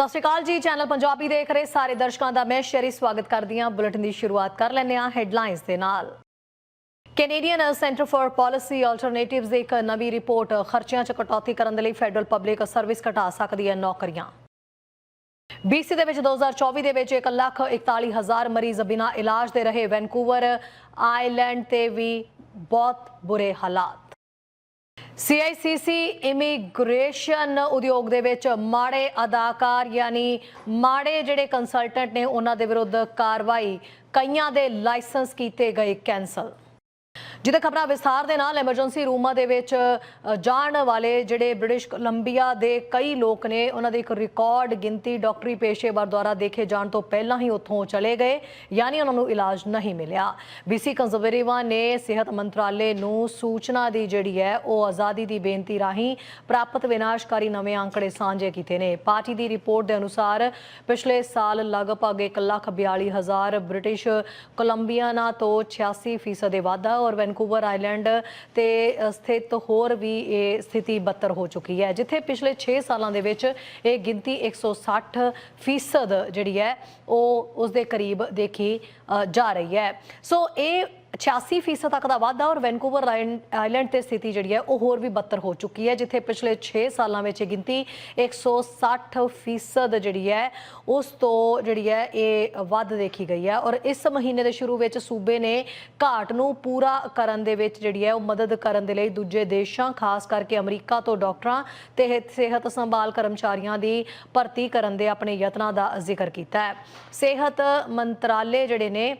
ਸਤਿ ਸ਼੍ਰੀ ਅਕਾਲ ਜੀ ਚੈਨਲ ਪੰਜਾਬੀ ਦੇਖ ਰਹੇ ਸਾਰੇ ਦਰਸ਼ਕਾਂ ਦਾ ਮੈਂ ਸ਼ਰੀ ਸਵਾਗਤ ਕਰਦੀ ਹਾਂ। ਬੁਲੇਟਿਨ ਦੀ ਸ਼ੁਰੂਆਤ ਕਰ ਲੈਂਦੇ ਹਾਂ ਹੈਡਲਾਈਨਸ ਦੇ ਨਾਲ। Canadian Centre for Policy Alternatives ਦੀ ਇੱਕ ਨਵੀਂ ਰਿਪੋਰਟ ਖਰਚਿਆਂ 'ਚ ਕਟੌਤੀ ਕਰਨ ਦੇ ਲਈ ਫੈਡਰਲ ਪਬਲਿਕ ਸਰਵਿਸ ਘਟਾ ਸਕਦੀ ਹੈ ਨੌਕਰੀਆਂ। BC ਦੇ ਵਿੱਚ 2024 ਦੇ ਵਿੱਚ 1,41,000 ਮਰੀਜ਼ ਬਿਨਾਂ ਇਲਾਜ ਦੇ ਰਹੇ ਵੈਨਕੂਵਰ ਆਈਲੈਂਡ ਤੇ ਵੀ ਬਹੁਤ ਬੁਰੇ ਹਾਲਾਤ। CICC ਇਮੀਗ੍ਰੇਸ਼ਨ ਉਦਯੋਗ ਦੇ ਵਿੱਚ ਮਾੜੇ ਅਦਾਕਾਰ ਯਾਨੀ ਮਾੜੇ ਜਿਹੜੇ ਕੰਸਲਟੈਂਟ ਨੇ ਉਹਨਾਂ ਦੇ ਵਿਰੁੱਧ ਕਾਰਵਾਈ ਕਈਆਂ ਦੇ ਲਾਇਸੈਂਸ ਕੀਤੇ ਗਏ ਕੈਨਸਲ ਜਿੱਥੇ ਖਬਰਾਂ ਵਿਸਥਾਰ ਦੇ ਨਾਲ ਐਮਰਜੈਂਸੀ ਰੂਮਾਂ ਦੇ ਵਿੱਚ ਜਾਣ ਵਾਲੇ ਜਿਹੜੇ ਬ੍ਰਿਟਿਸ਼ ਕੋਲੰਬੀਆ ਦੇ ਕਈ ਲੋਕ ਨੇ ਉਹਨਾਂ ਦੀ ਇੱਕ ਰਿਕਾਰਡ ਗਿਣਤੀ ਡਾਕਟਰੀ ਪੇਸ਼ੇਵਰ ਦੁਆਰਾ ਦੇਖੇ ਜਾਣ ਤੋਂ ਪਹਿਲਾਂ ਹੀ ਉੱਥੋਂ ਚਲੇ ਗਏ ਯਾਨੀ ਉਹਨਾਂ ਨੂੰ ਇਲਾਜ ਨਹੀਂ ਮਿਲਿਆ। BC ਕੰਜ਼ਰਵੇਟਿਵਾਂ ਨੇ ਸਿਹਤ ਮੰਤਰਾਲੇ ਨੂੰ ਸੂਚਨਾ ਦੀ ਜਿਹੜੀ ਹੈ ਉਹ ਆਜ਼ਾਦੀ ਦੀ ਬੇਨਤੀ ਰਾਹੀਂ ਪ੍ਰਾਪਤ ਵਿਨਾਸ਼ਕਾਰੀ ਨਵੇਂ ਅੰਕੜੇ ਸਾਂਝੇ ਕੀਤੇ ਨੇ। ਪਾਰਟੀ ਦੀ ਰਿਪੋਰਟ ਦੇ ਅਨੁਸਾਰ ਪਿਛਲੇ ਸਾਲ ਲਗਭਗ 1,42,000 ਬ੍ਰਿਟਿਸ਼ ਕੋਲੰਬੀਆਨਾ ਤੋਂ 86% ਦੇ ਵਾਧਾ ਔਰ ਵੈਨਕੂਵਰ ਆਈਲੈਂਡ ਤੇ ਸਥਿਤ ਹੋਰ ਵੀ ਇਹ ਸਥਿਤੀ ਬੱਤਰ ਹੋ ਚੁੱਕੀ ਹੈ ਜਿੱਥੇ ਪਿਛਲੇ 6 ਸਾਲਾਂ ਦੇ ਵਿੱਚ ਇਹ ਗਿਣਤੀ 160 ਫੀਸਦ ਜਿਹੜੀ ਹੈ ਉਹ ਉਸ ਦੇ ਕਰੀਬ ਦੇਖੀ ਅ, ਜਾ ਰਹੀ ਹੈ। ਸੋ ਇਹ 86% ਤੱਕ ਦਾ ਵਾਧਾ ਔਰ ਵੈਨਕੂਵਰ ਆਈਲੈਂਡ ਆਈਲੈਂਡ ਤੇ ਸਥਿਤੀ ਜਿਹੜੀ ਹੈ, ਉਹ ਹੋਰ ਵੀ ਬੱਤਰ ਹੋ ਚੁੱਕੀ ਹੈ, ਜਿੱਥੇ ਪਿਛਲੇ 6 ਸਾਲਾਂ ਵਿੱਚ ਇਹ ਗਿਣਤੀ 160% ਜਿਹੜੀ ਹੈ, ਉਸ ਤੋਂ ਜਿਹੜੀ ਹੈ, ਇਹ ਵੱਧ ਦੇਖੀ ਗਈ ਹੈ ਔਰ ਇਸ ਮਹੀਨੇ ਦੇ ਸ਼ੁਰੂ ਵਿੱਚ ਸੂਬੇ ਨੇ ਘਾਟ ਨੂੰ ਪੂਰਾ ਕਰਨ ਦੇ ਵਿੱਚ ਜਿਹੜੀ ਹੈ, ਉਹ ਮਦਦ ਕਰਨ ਦੇ ਲਈ ਦੂਜੇ ਦੇਸ਼ਾਂ, ਖਾਸ ਕਰਕੇ ਅਮਰੀਕਾ ਤੋਂ ਡਾਕਟਰਾਂ ਤੇ ਸਿਹਤ ਸੰਭਾਲ ਕਰਮਚਾਰੀਆਂ ਦੀ ਭਰਤੀ ਕਰਨ ਦੇ ਆਪਣੇ ਯਤਨਾਂ ਦਾ ਜ਼ਿਕਰ ਕੀਤਾ ਹੈ। ਸਿਹਤ ਮੰਤਰਾਲੇ ਜਿਹੜੇ ਨੇ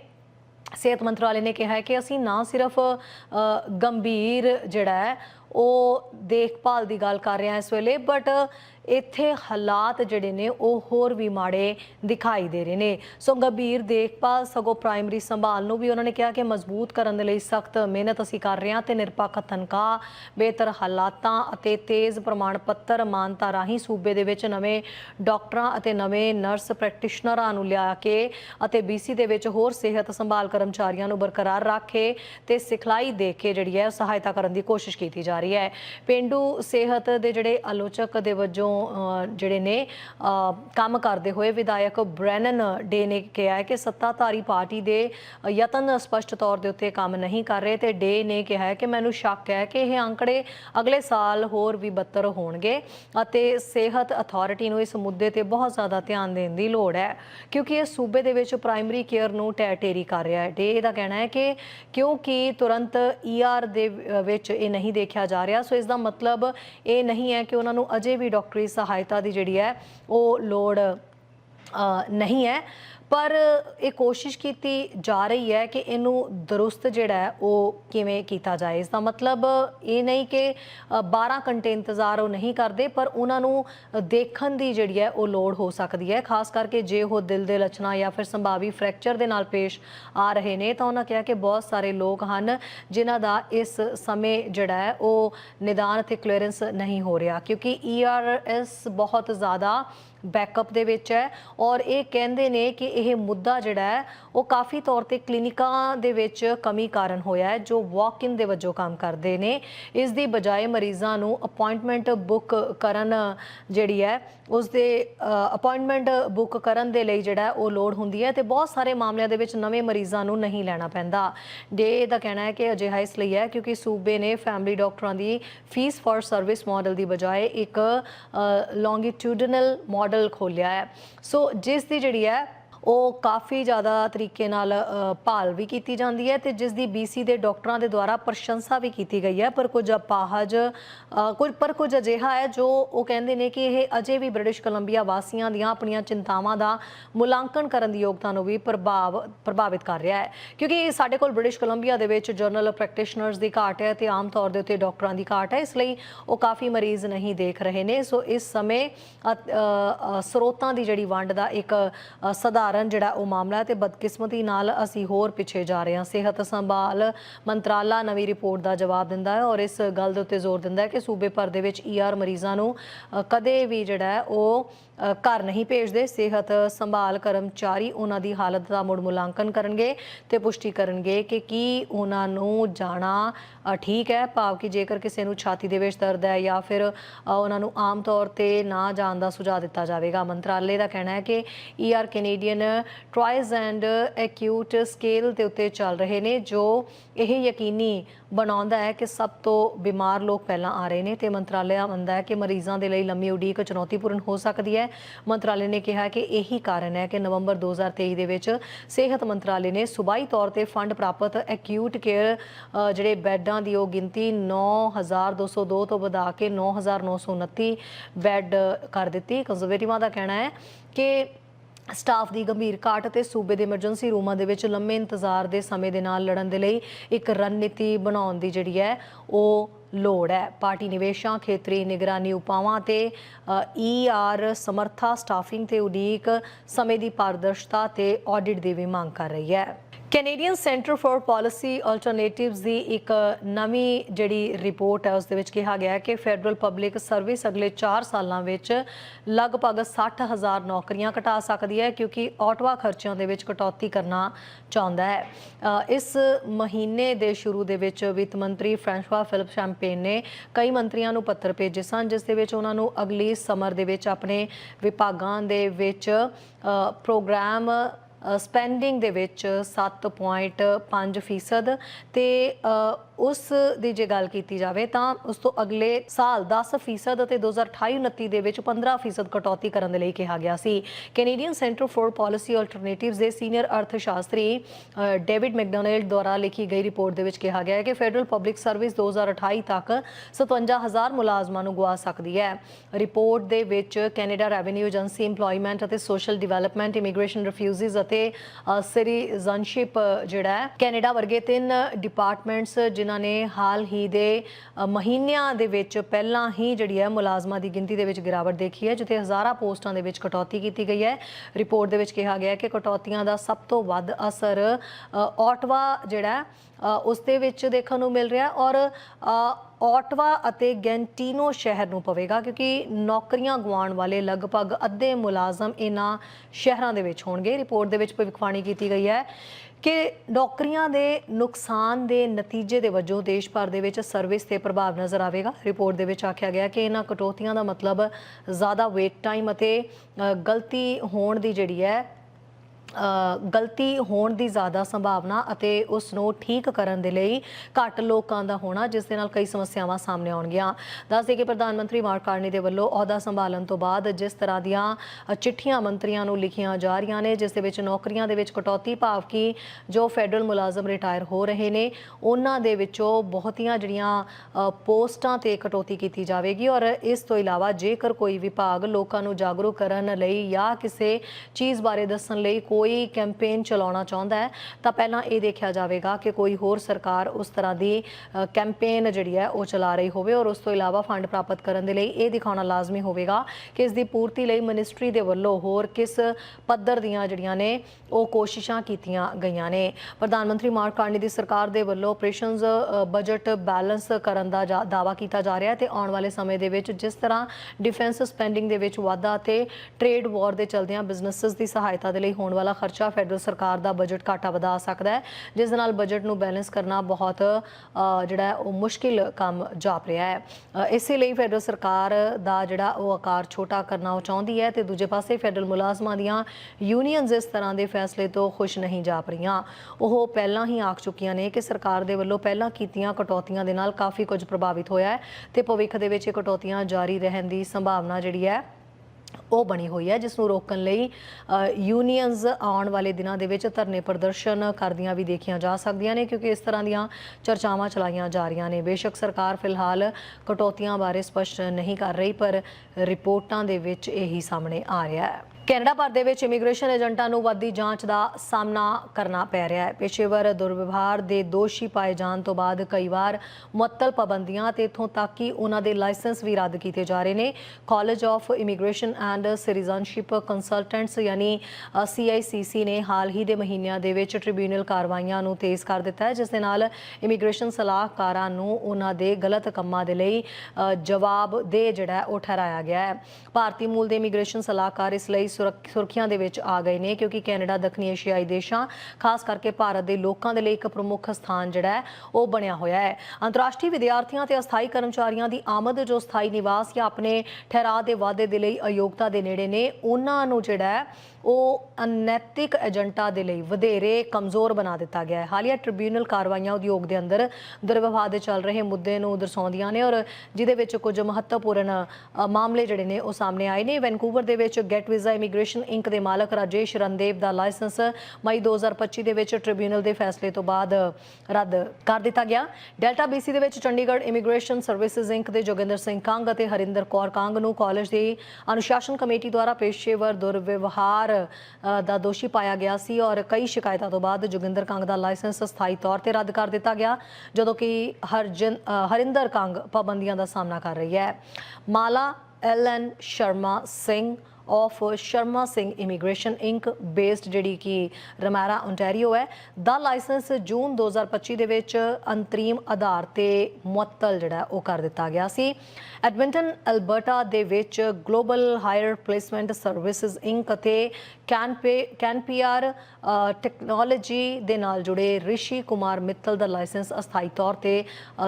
ਸਿਹਤ ਮੰਤਰਾਲੇ ਨੇ ਕਿਹਾ ਹੈ ਕਿ ਅਸੀਂ ਨਾ ਸਿਰਫ ਗੰਭੀਰ ਜਿਹੜਾ ਹੈ, ਉਹ ਦੇਖਭਾਲ ਦੀ ਗੱਲ ਕਰ ਰਹੇ ਹਾਂ ਇਸ ਵੇਲੇ ਬਟ ਇੱਥੇ ਹਾਲਾਤ ਜਿਹੜੇ ਨੇ ਉਹ ਹੋਰ ਵੀ ਮਾੜੇ ਦਿਖਾਈ ਦੇ ਰਹੇ ਨੇ। ਸੋ ਗੰਭੀਰ ਦੇਖਭਾਲ ਸਗੋਂ ਪ੍ਰਾਇਮਰੀ ਸੰਭਾਲ ਨੂੰ ਵੀ ਉਹਨਾਂ ਨੇ ਕਿਹਾ ਕਿ ਮਜ਼ਬੂਤ ਕਰਨ ਦੇ ਲਈ ਸਖਤ ਮਿਹਨਤ ਅਸੀਂ ਕਰ ਰਹੇ ਹਾਂ ਤੇ ਨਿਰਪੱਖ ਤਨਖਾਹ, ਬਿਹਤਰ ਹਾਲਾਤਾਂ ਅਤੇ ਤੇਜ਼ ਪ੍ਰਮਾਣ ਪੱਤਰ ਮਾਨਤਾ ਰਾਹੀਂ ਸੂਬੇ ਦੇ ਵਿੱਚ ਨਵੇਂ ਡਾਕਟਰਾਂ ਅਤੇ ਨਵੇਂ ਨਰਸ ਪ੍ਰੈਕਟੀਸ਼ਨਰਾਂ ਨੂੰ ਲਿਆ ਕੇ ਅਤੇ BC ਦੇ ਵਿੱਚ ਹੋਰ ਸਿਹਤ ਸੰਭਾਲ ਕਰਮਚਾਰੀਆਂ ਨੂੰ ਬਰਕਰਾਰ ਰੱਖੇ ਤੇ ਸਿਖਲਾਈ ਦੇ ਕੇ ਜਿਹੜੀ ਹੈ ਸਹਾਇਤਾ ਕਰਨ ਦੀ ਕੋਸ਼ਿਸ਼ ਕੀਤੀ ਜਾ ਰਹੀ ਹੈ। ਪਿੰਡੂ ਸਿਹਤ ਦੇ ਜਿਹੜੇ ਆਲੋਚਕ ਦੇ ਵਜੋਂ ਅ, ਜਿਹੜੇ ਨੇ ਕੰਮ ਕਰਦੇ ਹੋਏ ਵਿਧਾਇਕ ਬ੍ਰੈਨਨ ਡੇ ਨੇ ਕਿਹਾ ਹੈ ਕਿ ਸੱਤਾਧਾਰੀ ਪਾਰਟੀ ਦੇ ਯਤਨ ਸਪਸ਼ਟ ਤੌਰ ਦੇ ਉੱਤੇ ਕੰਮ ਨਹੀਂ ਕਰ ਰਹੇ ਤੇ ਡੇ ਨੇ ਕਿਹਾ ਹੈ ਕਿ ਮੈਨੂੰ ਸ਼ੱਕ ਹੈ ਕਿ ਇਹ ਅੰਕੜੇ ਅਗਲੇ ਸਾਲ ਹੋਰ ਵੀ ਬੱਤਰ ਹੋਣਗੇ ਅਤੇ ਸਿਹਤ ਅਥਾਰਟੀ ਨੂੰ ਇਸ ਮੁੱਦੇ ਤੇ ਬਹੁਤ ਜ਼ਿਆਦਾ ਧਿਆਨ ਦੇਣ ਦੀ ਲੋੜ ਹੈ ਕਿਉਂਕਿ ਇਹ ਸੂਬੇ ਦੇ ਵਿੱਚ ਪ੍ਰਾਇਮਰੀ ਕੇਅਰ ਨੂੰ ਟੈਟੇਰੀ ਕਰ ਰਿਹਾ ਹੈ। ਡੇ ਦਾ ਕਹਿਣਾ ਹੈ ਕਿ ਕਿਉਂਕਿ ਤੁਰੰਤ ਈਆਰ ਦੇ ਵਿੱਚ ਇਹ ਨਹੀਂ ਦੇਖਿਆ ਜਾ ਰਿਹਾ ਸੋ ਇਸ ਦਾ ਮਤਲਬ ਇਹ ਨਹੀਂ ਹੈ ਕਿ ਉਹਨਾਂ ਨੂੰ ਅਜੇ ਵੀ ਡਾਕਟਰੀ ਸਹਾਇਤਾ ਦੀ ਜਿਹੜੀ ਹੈ ਉਹ ਲੋੜ ਨਹੀਂ ਹੈ। ਪਰ ਇਹ ਕੋਸ਼ਿਸ਼ ਕੀਤੀ ਜਾ ਰਹੀ ਹੈ ਕਿ ਇਹਨੂੰ ਦਰੁਸਤ ਜਿਹੜਾ ਹੈ ਉਹ ਕਿਵੇਂ ਕੀਤਾ ਜਾਏ। ਇਸ ਦਾ ਮਤਲਬ ਇਹ ਨਹੀਂ ਕਿ ਅ, 12 ਘੰਟੇ ਇੰਤਜ਼ਾਰ ਉਹ ਨਹੀਂ ਕਰਦੇ ਪਰ ਉਹਨਾਂ ਨੂੰ ਦੇਖਣ ਦੀ ਜਿਹੜੀ ਹੈ ਉਹ ਲੋੜ ਹੋ ਸਕਦੀ ਹੈ। ਖਾਸ ਕਰਕੇ ਜੇ ਉਹ ਦਿਲ ਦੇ ਲੱਛਣਾਂ ਜਾਂ ਫਿਰ ਸੰਭਾਵੀ ਫ੍ਰੈਕਚਰ ਦੇ ਨਾਲ ਪੇਸ਼ ਆ ਰਹੇ ਨੇ ਤਾਂ ਉਹਨਾਂ ਕਿਹਾ ਕਿ ਬਹੁਤ ਸਾਰੇ ਲੋਕ ਹਨ ਜਿਨ੍ਹਾਂ ਦਾ ਇਸ ਸਮੇਂ ਜਿਹੜਾ ਹੈ ਉਹ ਨਿਦਾਨ ਅਤੇ ਕਲੀਅਰੈਂਸ ਨਹੀਂ ਹੋ ਰਿਹਾ। ਕਿਉਂਕਿ ਈਆਰਐਸ ਬਹੁਤ ਜ਼ਿਆਦਾ ਬੈਕਅਪ ਦੇ ਵਿੱਚ ਹੈ ਔਰ ਇਹ ਕਹਿੰਦੇ ਨੇ ਕਿ ਇਹ ਮੁੱਦਾ ਜਿਹੜਾ ਹੈ, ਉਹ ਕਾਫੀ ਤੌਰ ਤੇ ਕਲੀਨਿਕਾਂ ਦੇ ਵਿੱਚ ਕਮੀ ਕਾਰਨ ਹੋਇਆ ਹੈ, ਜੋ ਵਾਕ ਇਨ ਦੇ ਵਜੋਂ ਕੰਮ ਕਰਦੇ ਨੇ। ਇਸ ਦੀ ਬਜਾਏ ਮਰੀਜ਼ਾਂ ਨੂੰ ਅਪਾਇੰਟਮੈਂਟ ਬੁੱਕ ਕਰਨ ਜਿਹੜੀ ਹੈ, ਉਸ ਦੇ ਅਪਾਇੰਟਮੈਂਟ ਬੁੱਕ ਕਰਨ ਦੇ ਲਈ ਜਿਹੜਾ ਉਹ ਲੋੜ ਹੁੰਦੀ ਹੈ ਤੇ ਬਹੁਤ ਸਾਰੇ ਮਾਮਲਿਆਂ ਦੇ ਵਿੱਚ ਨਵੇਂ ਮਰੀਜ਼ਾਂ ਨੂੰ ਨਹੀਂ ਲੈਣਾ ਪੈਂਦਾ। ਡੇ ਦਾ ਕਹਿਣਾ ਹੈ ਕਿ ਅਜਿਹਾ ਇਸ ਲਈ ਹੈ, ਕਿਉਂਕਿ ਸੂਬੇ ਨੇ ਫੈਮਿਲੀ ਡਾਕਟਰਾਂ ਦੀ ਫੀਸ ਫॉर ਸਰਵਿਸ ਮਾਡਲ ਦੀ ਬਜਾਏ ਇੱਕ ਲੌਂਗੀਟਿਊਡਨਲ ਮਾਡਲ ਖੋਲਿਆ ਹੈ। ਸੋ ਜਿਸ ਦੀ ਜਿਹੜੀ ਹੈ ਉਹ ਕਾਫੀ ਜ਼ਿਆਦਾ ਤਰੀਕੇ ਨਾਲ ਭਾਲ ਵੀ ਕੀਤੀ ਜਾਂਦੀ ਹੈ ਤੇ ਜਿਸ ਦੀ BC ਦੇ ਡਾਕਟਰਾਂ ਦੇ ਦੁਆਰਾ ਪ੍ਰਸ਼ੰਸਾ ਵੀ ਕੀਤੀ ਗਈ ਹੈ। ਪਰ ਕੁਝ ਅਪਾਹਜ ਕੁਝ ਪਰ ਕੁਝ ਅਜਿਹਾ ਹੈ ਜੋ ਉਹ ਕਹਿੰਦੇ ਨੇ ਕਿ ਇਹ ਅਜੇ ਵੀ ਬ੍ਰਿਟਿਸ਼ ਕੋਲੰਬੀਆ ਵਾਸੀਆਂ ਦੀਆਂ ਆਪਣੀਆਂ ਚਿੰਤਾਵਾਂ ਦਾ ਮੁਲਾਂਕਣ ਕਰਨ ਦੀ ਯੋਗਤਾ ਨੂੰ ਵੀ ਪ੍ਰਭਾਵ ਪ੍ਰਭਾਵਿਤ ਕਰ ਰਿਹਾ ਹੈ। ਕਿਉਂਕਿ ਸਾਡੇ ਕੋਲ ਬ੍ਰਿਟਿਸ਼ ਕੋਲੰਬੀਆ ਦੇ ਵਿੱਚ ਜਨਰਲ ਪ੍ਰੈਕਟੀਸ਼ਨਰਸ ਦੀ ਘਾਟ ਹੈ ਤੇ ਆਮ ਤੌਰ ਦੇ ਉੱਤੇ ਡਾਕਟਰਾਂ ਦੀ ਘਾਟ ਹੈ ਇਸ ਲਈ ਉਹ ਕਾਫੀ ਮਰੀਜ਼ ਨਹੀਂ ਦੇਖ ਰਹੇ ਨੇ। ਸੋ ਇਸ ਸਮੇਂ ਸਰੋਤਾਂ ਦੀ ਜਿਹੜੀ ਵੰਡ ਦਾ ਇੱਕ ਅ, ਕਾਰਨ ਜਿਹੜਾ ਉਹ ਮਾਮਲਾ ਹੈ ਤੇ ਬਦਕਿਸਮਤੀ ਨਾਲ ਅਸੀਂ ਹੋਰ ਪਿੱਛੇ ਜਾ ਰਹੇ ਹਾਂ। ਸਿਹਤ ਸੰਭਾਲ ਮੰਤਰਾਲਾ ਨਵੀਂ ਰਿਪੋਰਟ ਦਾ ਜਵਾਬ ਦਿੰਦਾ ਹੈ ਔਰ ਇਸ ਗੱਲ ਦੇ ਉੱਤੇ ਜ਼ੋਰ ਦਿੰਦਾ ਹੈ ਕਿ ਸੂਬੇ ਭਰ ਦੇ ਵਿੱਚ ਈਆਰ ਮਰੀਜ਼ਾਂ ਨੂੰ ਕਦੇ ਵੀ ਜਿਹੜਾ ਉਹ ਘਰ ਨਹੀਂ ਭੇਜਦੇ। ਸਿਹਤ ਸੰਭਾਲ ਕਰਮਚਾਰੀ ਉਹਨਾਂ ਦੀ ਹਾਲਤ ਦਾ ਮੁੜ ਮੁਲਾਂਕਣ ਕਰਨਗੇ ਤੇ ਪੁਸ਼ਟੀ ਕਰਨਗੇ ਕਿ ਕੀ ਉਹਨਾਂ ਨੂੰ ਜਾਣਾ ਠੀਕ ਹੈ। ਭਾਵ ਕਿ ਜੇਕਰ ਕਿਸੇ ਨੂੰ ਛਾਤੀ ਦੇ ਵਿੱਚ ਦਰਦ ਹੈ ਜਾਂ ਫਿਰ ਉਹਨਾਂ ਨੂੰ ਆਮ ਤੌਰ ਤੇ ਨਾ ਜਾਣ ਦਾ ਸੁਝਾਅ ਦਿੱਤਾ ਜਾਵੇਗਾ। ਮੰਤਰਾਲੇ ਦਾ ਕਹਿਣਾ ਹੈ ਕਿ E R Canadian triage and acute scale ਦੇ ਉੱਤੇ ਚੱਲ ਰਹੇ ਨੇ, ਜੋ ਇਹ ਯਕੀਨੀ ਬਣਾਉਂਦਾ ਹੈ ਕਿ ਸਭ ਤੋਂ ਬਿਮਾਰ ਲੋਕ ਪਹਿਲਾਂ ਆ ਰਹੇ ਨੇ ਤੇ ਮੰਤਰਾਲੇ ਮੰਨਦਾ ਹੈ ਕਿ ਮਰੀਜ਼ਾਂ ਦੇ ਲਈ ਲੰਮੀ ਉਡੀਕ ਚੁਣੌਤੀਪੂਰਨ ਹੋ ਸਕਦੀ ਹੈ। ਮੰਤਰਾਲੇ ਨੇ ਕਿਹਾ ਕਿ ਇਹੀ ਕਾਰਨ ਹੈ ਕਿ ਨਵੰਬਰ 2023 ਦੇ ਵਿੱਚ ਸਿਹਤ ਮੰਤਰਾਲੇ ਨੇ ਸੂਬਾਈ ਤੌਰ ਤੇ ਫੰਡ ਪ੍ਰਾਪਤ ਐਕਿਊਟ ਕੇਅਰ ਜਿਹੜੇ ਬੈੱਡਾਂ ਦੀ ਉਹ ਗਿਣਤੀ 9202 ਤੋਂ ਵਧਾ ਕੇ 9929 ਬੈੱਡ ਕਰ ਦਿੱਤੀ। ਕੰਜ਼ਰਵੇਟਿਵਾਂ ਦਾ ਕਹਿਣਾ ਹੈ ਕਿ ਸਟਾਫ ਦੀ ਗੰਭੀਰ ਘਾਟ ਅਤੇ ਸੂਬੇ ਦੇ ਐਮਰਜੈਂਸੀ ਰੂਮਾਂ ਦੇ ਵਿੱਚ ਲੰਮੇ ਇੰਤਜ਼ਾਰ ਦੇ ਸਮੇਂ ਦੇ ਨਾਲ ਲੜਨ ਦੇ ਲਈ ਇੱਕ ਰਣਨੀਤੀ ਬਣਾਉਣ ਦੀ ਜਿਹੜੀ ਹੈ, ਉਹ ਲੋੜ ਹੈ। ਪਾਰਟੀ ਨਿਵੇਸ਼ਾਂ, ਖੇਤਰੀ ਨਿਗਰਾਨੀ ਉਪਾਵਾਂ ਤੇ ਈਆਰ ਸਮਰਥਾ ਸਟਾਫਿੰਗ ਤੇ ਉਡੀਕ ਸਮੇਂ ਦੀ ਪਾਰਦਰਸ਼ਤਾ ਤੇ ਆਡਿਟ ਦੀ ਵੀ ਮੰਗ ਕਰ ਰਹੀ ਹੈ। Canadian Centre for Policy Alternatives ਦੀ ਇੱਕ ਨਵੀਂ ਜਿਹੜੀ ਰਿਪੋਰਟ ਹੈ, ਉਸ ਦੇ ਵਿੱਚ ਕਿਹਾ ਗਿਆ ਹੈ ਕਿ ਫੈਡਰਲ ਪਬਲਿਕ ਸਰਵਿਸ ਅਗਲੇ 4 ਸਾਲਾਂ ਵਿੱਚ ਲਗਭਗ 60000 ਨੌਕਰੀਆਂ ਘਟਾ ਸਕਦੀ ਹੈ, ਕਿਉਂਕਿ ਆਟਵਾ ਖਰਚਿਆਂ ਦੇ ਵਿੱਚ ਕਟੌਤੀ ਕਰਨਾ ਚਾਹੁੰਦਾ ਹੈ। ਇਸ ਮਹੀਨੇ ਦੇ ਸ਼ੁਰੂ ਦੇ ਵਿੱਚ ਵਿੱਤ ਮੰਤਰੀ ਫ੍ਰੈਂਸ਼ਵਾ ਫਿਲਪ ਸ਼ੈਂਪੇਨ ਨੇ ਕਈ ਮੰਤਰੀਆਂ ਨੂੰ ਪੱਤਰ ਭੇਜੇ ਸਨ, ਜਿਸ ਦੇ ਵਿੱਚ ਉਹਨਾਂ ਨੂੰ ਅਗਲੀ ਸਮਰ ਦੇ ਵਿੱਚ ਆਪਣੇ ਵਿਭਾਗਾਂ ਦੇ ਵਿੱਚ ਪ੍ਰੋਗਰਾਮ ਸਪੈਂਡਿੰਗ ਦੇ ਵਿੱਚ 7.5 ਫੀਸਦ ਤੇ ਉਸ ਦੀ ਜੇ ਗੱਲ ਕੀਤੀ ਜਾਵੇ ਤਾਂ ਉਸ ਤੋਂ ਅਗਲੇ ਸਾਲ 10 ਫੀਸਦ ਅਤੇ 2028-29 ਦੇ ਵਿੱਚ 15 ਫੀਸਦ ਕਟੌਤੀ ਕਰਨ ਦੇ ਲਈ ਕਿਹਾ ਗਿਆ ਸੀ। Canadian Centre for Policy Alternatives ਦੇ ਸੀਨੀਅਰ ਅਰਥ ਸ਼ਾਸਤਰੀ ਡੇਵਿਡ ਮੈਕਡੋਨਲਡ ਦੁਆਰਾ ਲਿਖੀ ਗਈ ਰਿਪੋਰਟ ਦੇ ਵਿੱਚ ਕਿਹਾ ਗਿਆ ਹੈ ਕਿ ਫੈਡਰਲ ਪਬਲਿਕ ਸਰਵਿਸ 2028 ਤੱਕ 57000 ਮੁਲਾਜ਼ਮਾਂ ਨੂੰ ਗਵਾ ਸਕਦੀ ਹੈ। ਰਿਪੋਰਟ ਦੇ ਵਿੱਚ ਕੈਨੇਡਾ ਰੈਵਨਿਊ ਏਜੰਸੀ EMPLOYMENT ਅਤੇ ਸੋਸ਼ਲ ਡਿਵੈਲਪਮੈਂਟ ਇਮੀਗ੍ਰੇਸ਼ਨ ਰਿਫਿਊਜੀਜ਼ ਅਤੇ ਸਿਟੀਜ਼ਨਸ਼ਿਪ ਜਿਹੜਾ ਹੈ ਕੈਨੇਡਾ ਵਰਗੇ ਤਿੰਨ ਡਿਪਾਰਟਮੈਂਟਸ ਜਿਨ੍ਹਾਂ ਨੇ ਹਾਲ ਹੀ ਦੇ ਮਹੀਨਿਆਂ ਦੇ ਵਿੱਚ ਪਹਿਲਾਂ ਹੀ ਜਿਹੜੀ ਹੈ ਮੁਲਾਜ਼ਮਾਂ ਦੀ ਗਿਣਤੀ ਦੇ ਵਿੱਚ ਗਿਰਾਵਟ ਦੇਖੀ ਹੈ ਜਿੱਥੇ ਹਜ਼ਾਰਾਂ ਪੋਸਟਾਂ ਦੇ ਵਿੱਚ ਕਟੌਤੀ ਕੀਤੀ ਗਈ ਹੈ। ਰਿਪੋਰਟ ਦੇ ਵਿੱਚ ਕਿਹਾ ਗਿਆ ਹੈ ਕਿ ਕਟੌਤੀਆਂ ਦਾ ਸਭ ਤੋਂ ਵੱਧ ਅਸਰ ਅ, ਆਟਵਾ ਜਿਹੜਾ ਉਸ ਦੇ ਵਿੱਚ ਦੇਖਣ ਨੂੰ ਮਿਲ ਰਿਹਾ ਔਰ ਅ, ਆਟਵਾ ਅਤੇ ਗੈਂਟੀਨੋ ਸ਼ਹਿਰ ਨੂੰ ਪਵੇਗਾ ਕਿਉਂਕਿ ਨੌਕਰੀਆਂ ਗਵਾਉਣ ਵਾਲੇ ਲਗਭਗ ਅੱਧੇ ਮੁਲਾਜ਼ਮ ਇਹਨਾਂ ਸ਼ਹਿਰਾਂ ਦੇ ਵਿੱਚ ਹੋਣਗੇ। ਰਿਪੋਰਟ ਦੇ ਵਿੱਚ ਭਵਿੱਖਬਾਣੀ ਕੀਤੀ ਗਈ ਹੈ ਕਿ ਨੌਕਰੀਆਂ ਦੇ ਨੁਕਸਾਨ ਦੇ ਨਤੀਜੇ ਦੇ ਵਜੋਂ ਦੇਸ਼ ਭਰ ਦੇ ਵਿੱਚ ਸਰਵਿਸ ਤੇ ਪ੍ਰਭਾਵ ਨਜ਼ਰ ਆਵੇਗਾ। ਰਿਪੋਰਟ ਦੇ ਵਿੱਚ ਆਖਿਆ ਗਿਆ ਕਿ ਇਹਨਾਂ ਕਟੌਤੀਆਂ ਦਾ ਮਤਲਬ ਜ਼ਿਆਦਾ ਵੇਟ ਟਾਈਮ ਅਤੇ ਗਲਤੀ ਹੋਣ ਦੀ ਜਿਹੜੀ ਹੈ ਗਲਤੀ ਹੋਣ ਦੀ ਜ਼ਿਆਦਾ ਸੰਭਾਵਨਾ ਅਤੇ ਉਸ ਨੂੰ ਠੀਕ ਕਰਨ ਦੇ ਲਈ ਘੱਟ ਲੋਕਾਂ ਦਾ ਹੋਣਾ, ਜਿਸ ਦੇ ਨਾਲ ਕਈ ਸਮੱਸਿਆਵਾਂ ਸਾਹਮਣੇ ਆਉਣਗੀਆਂ। ਦੱਸ ਦੱਸਦੇ ਕਿ ਪ੍ਰਧਾਨ ਮੰਤਰੀ ਮਾਰਕ ਕਾਰਨੀ ਦੇ ਵੱਲੋਂ ਅਹੁਦਾ ਸੰਭਾਲਣ ਤੋਂ ਬਾਅਦ ਜਿਸ ਤਰ੍ਹਾਂ ਦੀਆਂ ਚਿੱਠੀਆਂ ਮੰਤਰੀਆਂ ਨੂੰ ਲਿਖੀਆਂ ਜਾ ਰਹੀਆਂ ਨੇ, ਜਿਸ ਦੇ ਵਿੱਚ ਨੌਕਰੀਆਂ ਦੇ ਵਿੱਚ ਕਟੌਤੀ ਭਾਵ ਕਿ ਜੋ ਫੈਡਰਲ ਮੁਲਾਜ਼ਮ ਰਿਟਾਇਰ ਹੋ ਰਹੇ ਨੇ, ਉਹਨਾਂ ਦੇ ਵਿੱਚੋਂ ਬਹੁਤੀਆਂ ਜਿਹੜੀਆਂ ਪੋਸਟਾਂ ਤੇ ਕਟੌਤੀ ਕੀਤੀ ਜਾਵੇਗੀ। ਔਰ ਇਸ ਤੋਂ ਇਲਾਵਾ ਜੇਕਰ ਕੋਈ ਵਿਭਾਗ ਲੋਕਾਂ ਨੂੰ ਜਾਗਰੂਕ ਕਰਨ ਲਈ ਜਾਂ ਕਿਸੇ ਚੀਜ਼ ਬਾਰੇ ਦੱਸਣ ਲਈ ਕੋਈ ਕੈਂਪੇਨ ਚਲਾਉਣਾ ਚਾਹੁੰਦਾ ਹੈ, ਤਾਂ ਪਹਿਲਾਂ ਇਹ ਦੇਖਿਆ ਜਾਵੇਗਾ ਕਿ ਕੋਈ ਹੋਰ ਸਰਕਾਰ ਉਸ ਤਰ੍ਹਾਂ ਦੀ ਕੈਂਪੇਨ ਜਿਹੜੀ ਹੈ ਉਹ ਚਲਾ ਰਹੀ ਹੋਵੇ ਔਰ ਉਸ ਤੋਂ ਇਲਾਵਾ ਫੰਡ ਪ੍ਰਾਪਤ ਕਰਨ ਦੇ ਲਈ ਇਹ ਦਿਖਾਉਣਾ ਲਾਜ਼ਮੀ ਹੋਵੇਗਾ ਕਿ ਇਸ ਦੀ ਪੂਰਤੀ ਲਈ ਮਿਨਿਸਟਰੀ ਦੇ ਵੱਲੋਂ ਹੋਰ ਕਿਸ ਪੱਧਰ ਦੀਆਂ ਜਿਹੜੀਆਂ ਨੇ ਉਹ ਕੋਸ਼ਿਸ਼ਾਂ ਕੀਤੀਆਂ ਗਈਆਂ ਨੇ। ਪ੍ਰਧਾਨ ਮੰਤਰੀ ਮਾਰਕ ਕਾਰਨੀ ਦੀ ਸਰਕਾਰ ਦੇ ਵੱਲੋਂ ਆਪਰੇਸ਼ਨਸ ਬਜਟ ਬੈਲੈਂਸ ਕਰਨ ਦਾ ਜਾ- ਦਾਅਵਾ ਕੀਤਾ ਜਾ ਰਿਹਾ ਹੈ ਤੇ ਆਉਣ ਵਾਲੇ ਸਮੇਂ ਦੇ ਵਿੱਚ ਜਿਸ ਤਰ੍ਹਾਂ ਡਿਫੈਂਸ ਸਪੈਂਡਿੰਗ ਦੇ ਵਿੱਚ ਵਾਧਾ ਤੇ ਟ੍ਰੇਡ ਵਾਰ ਦੇ ਚਲਦਿਆਂ ਬਿਜ਼ਨੈਸਸ ਦੀ ਸਹਾਇਤਾ ਦੇ ਲਈ ਹੋਣ ਵਾਲਾ ਖਰਚਾ ਫੈਡਰਲ ਸਰਕਾਰ ਦਾ ਬਜਟ ਘਾਟਾ ਵਧਾ ਸਕਦਾ ਹੈ, ਜਿਸ ਨਾਲ ਬਜਟ ਨੂੰ ਬੈਲੈਂਸ ਕਰਨਾ ਬਹੁਤ ਜਿਹੜਾ ਉਹ ਮੁਸ਼ਕਿਲ ਕੰਮ ਜਾਪ ਰਿਹਾ ਹੈ। ਇਸੇ ਲਈ ਫੈਡਰਲ ਸਰਕਾਰ ਦਾ ਜਿਹੜਾ ਉਹ ਆਕਾਰ ਛੋਟਾ ਕਰਨਾ ਉਹ ਚਾਹੁੰਦੀ ਹੈ ਤੇ ਦੂਜੇ ਪਾਸੇ ਫੈਡਰਲ ਮੁਲਾਜ਼ਮਾਂ ਦੀਆਂ ਯੂਨੀਅਨਸ ਇਸ ਤਰ੍ਹਾਂ ਦੇ ਫੈਸਲੇ ਤੋਂ ਖੁਸ਼ ਨਹੀਂ ਜਾਪ ਰਹੀਆਂ। ਉਹ ਪਹਿਲਾਂ ਹੀ ਆਖ ਚੁੱਕੀਆਂ ਨੇ ਕਿ ਸਰਕਾਰ ਦੇ ਵੱਲੋਂ ਪਹਿਲਾਂ ਕੀਤੀਆਂ ਕਟੌਤੀਆਂ ਦੇ ਨਾਲ ਕਾਫੀ ਕੁਝ ਪ੍ਰਭਾਵਿਤ ਹੋਇਆ ਹੈ ਤੇ ਭਵਿੱਖ ਦੇ ਵਿੱਚ ਇਹ ਕਟੌਤੀਆਂ ਜਾਰੀ ਰਹਿਣ ਦੀ ਸੰਭਾਵਨਾ ਜਿਹੜੀ ਹੈ ਉਹ ਬਣੀ ਹੋਈ ਹੈ ਜਿਸ ਨੂੰ ਰੋਕਣ ਲਈ ਯੂਨੀਅਨਸ ਆਉਣ ਵਾਲੇ ਦਿਨਾਂ ਦੇ ਵਿੱਚ ਧਰਨੇ ਪ੍ਰਦਰਸ਼ਨ ਕਰਦੀਆਂ ਵੀ ਦੇਖੀਆਂ ਜਾ ਸਕਦੀਆਂ ਨੇ, ਕਿਉਂਕਿ ਇਸ ਤਰ੍ਹਾਂ ਦੀਆਂ ਚਰਚਾਵਾਂ ਚਲਾਈਆਂ ਜਾ ਰਹੀਆਂ ਨੇ। ਬੇਸ਼ੱਕ ਸਰਕਾਰ ਫਿਲਹਾਲ ਕਟੌਤੀਆਂ ਬਾਰੇ ਸਪਸ਼ਟ ਨਹੀਂ ਕਰ ਰਹੀ, ਪਰ ਰਿਪੋਰਟਾਂ ਦੇ ਵਿੱਚ ਇਹੀ ਸਾਹਮਣੇ ਆ ਰਿਹਾ ਹੈ। ਕੈਨੇਡਾ ਭਰ ਦੇ ਵਿੱਚ ਇਮੀਗ੍ਰੇਸ਼ਨ ਏਜੰਟਾਂ ਨੂੰ ਵੱਧਦੀ ਜਾਂਚ ਦਾ ਸਾਹਮਣਾ ਕਰਨਾ ਪੈ ਰਿਹਾ ਹੈ। ਪੇਸ਼ੇਵਰ ਦੁਰਵਿਵਹਾਰ ਦੇ ਦੋਸ਼ੀ ਪਾਏ ਜਾਣ ਤੋਂ ਬਾਅਦ ਕਈ ਵਾਰ ਮੁਅੱਤਲ ਪਾਬੰਦੀਆਂ ਤੇ ਇਥੋਂ ਤੱਕ ਕਿ ਉਹਨਾਂ ਦੇ ਲਾਇਸੈਂਸ ਵੀ ਰੱਦ ਕੀਤੇ ਜਾ ਰਹੇ ਨੇ। College of Immigration and Citizenship Consultants ਯਾਨੀ CICC ਨੇ ਹਾਲ ਹੀ ਦੇ ਮਹੀਨਿਆਂ ਦੇ ਵਿੱਚ ਟ੍ਰਿਬਿਊਨਲ ਕਾਰਵਾਈਆਂ ਨੂੰ ਤੇਜ਼ ਕਰ ਦਿੱਤਾ ਹੈ, ਜਿਸ ਦੇ ਨਾਲ ਇਮੀਗ੍ਰੇਸ਼ਨ ਸਲਾਹਕਾਰਾਂ ਨੂੰ ਉਹਨਾਂ ਦੇ ਗਲਤ ਕੰਮਾਂ ਦੇ ਲਈ ਜਵਾਬ ਦੇ ਜਿਹੜਾ ਉਹ ਠਹਿਰਾਇਆ ਗਿਆ ਹੈ। ਭਾਰਤੀ ਮੂਲ ਦੇ ਇਮੀਗ੍ਰੇਸ਼ਨ ਸਲਾਹਕਾਰ ਇਸ ਲਈ ਸੁਰਖੀਆਂ ਦੇ ਵਿੱਚ ਆ ਗਏ ਨੇ ਕਿਉਂਕਿ ਕੈਨੇਡਾ, ਦੱਖਣੀ ਏਸ਼ੀਆਈ ਦੇਸ਼ਾਂ, ਖਾਸ ਕਰਕੇ ਭਾਰਤ ਦੇ ਲੋਕਾਂ ਦੇ ਲਈ ਇੱਕ ਪ੍ਰਮੁੱਖ ਸਥਾਨ ਜਿਹੜਾ ਹੈ, ਉਹ ਬਣਿਆ ਹੋਇਆ ਹੈ। ਅੰਤਰਰਾਸ਼ਟਰੀ ਵਿਦਿਆਰਥੀਆਂ ਤੇ ਅਸਥਾਈ ਕਰਮਚਾਰੀਆਂ ਦੀ ਆਮਦ ਜੋ ਸਥਾਈ ਨਿਵਾਸ ਜਾਂ ਆਪਣੇ ਠਹਿਰਾਅ ਦੇ ਵਾਅਦੇ ਦੇ ਲਈ ਅਯੋਗਤਾ ਦੇ ਨੇੜੇ ਨੇ, ਉਹਨਾਂ ਨੂੰ ਜਿਹੜਾ ਹੈ, ਉਹ ਅਨੈਤਿਕ ਏਜੰਟਾਂ ਦੇ ਲਈ ਵਧੇਰੇ ਕਮਜ਼ੋਰ ਬਣਾ ਦਿੱਤਾ ਗਿਆ ਹੈ। ਹਾਲੀਆ ਟ੍ਰਿਬਿਊਨਲ ਕਾਰਵਾਈਆਂ ਉਦਯੋਗ ਦੇ ਅੰਦਰ ਦੁਰਵਿਵਹਾਰ ਦੇ ਚੱਲ ਰਹੇ ਮੁੱਦੇ ਨੂੰ ਦਰਸਾਉਂਦੀਆਂ ਨੇ ਔਰ ਜਿਹਦੇ ਵਿੱਚ ਕੁਝ ਮਹੱਤਵਪੂਰਨ ਮਾਮਲੇ ਜਿਹੜੇ ਨੇ ਉਹ ਸਾਹਮਣੇ ਆਏ ਨੇ। ਵੈਨਕੂਵਰ ਦੇ ਵਿੱਚ ਗੈਟ ਵੀਜ਼ਾ ਇਮੀਗ੍ਰੇਸ਼ਨ ਇੰਕ ਦੇ ਮਾਲਕ ਰਾਜੇਸ਼ ਰੰਦੇਵ ਦਾ ਲਾਇਸੈਂਸ ਮਈ 2025 ਦੇ ਵਿੱਚ ਟ੍ਰਿਬਿਊਨਲ ਦੇ ਫੈਸਲੇ ਤੋਂ ਬਾਅਦ ਰੱਦ ਕਰ ਦਿੱਤਾ ਗਿਆ। ਡੈਲਟਾ ਬੀਸੀ ਦੇ ਵਿੱਚ ਚੰਡੀਗੜ੍ਹ ਇਮੀਗ੍ਰੇਸ਼ਨ ਸਰਵਿਸਿਜ਼ ਇੰਕ ਦੇ ਜੋਗਿੰਦਰ ਸਿੰਘ ਕੰਗ ਅਤੇ ਹਰਿੰਦਰ ਕੌਰ ਕੰਗ ਨੂੰ ਕਾਲਜ ਦੀ ਅਨੁਸ਼ਾਸਨ ਕਮੇਟੀ ਦੁਆਰਾ ਪੇਸ਼ੇਵਰ ਦੁਰਵਿਵਹਾਰ ਦਾ ਦੋਸ਼ੀ ਪਾਇਆ ਗਿਆ ਸੀ ਔਰ ਕਈ ਸ਼ਿਕਾਇਤਾਂ ਤੋਂ ਬਾਅਦ ਜੋਗਿੰਦਰ ਕੰਗ ਦਾ ਲਾਇਸੈਂਸ ਸਥਾਈ ਤੌਰ ਤੇ ਰੱਦ ਕਰ ਦਿੱਤਾ ਗਿਆ, ਜਦੋਂ ਕਿ ਹਰਜਨ ਹਰਿੰਦਰ ਕੰਗ ਪਾਬੰਦੀਆਂ ਦਾ ਸਾਹਮਣਾ ਕਰ ਰਹੀ ਹੈ। Mala L N Sharma Singh of Sharma Singh immigration inc based ਜਿਹੜੀ ਕਿ ਰਮਾਰਾ ਓਨਟਾਰੀਓ ਹੈ। ਦਾ ਲਾਇਸੈਂਸ ਜੂਨ 2025 ਦੇ ਵਿੱਚ ਅੰਤਰੀਮ ਆਧਾਰ ਤੇ ਮੁਅੱਤਲ ਜਿਹੜਾ ਉਹ ਕਰ ਦਿੱਤਾ ਗਿਆ ਸੀ। ਐਡਮਿੰਟਨ ਅਲਬਰਟਾ ਦੇ ਵਿੱਚ global hire placement services inc ਅਤੇ ਕੈਨਪੇ ਕੈਨਪੀਆਰ ਟੈਕਨੋਲੋਜੀ ਦੇ ਨਾਲ ਜੁੜੇ ਰਿਸ਼ੀ ਕੁਮਾਰ ਮਿੱਤਲ ਦਾ ਲਾਇਸੈਂਸ ਅਸਥਾਈ ਤੌਰ ਤੇ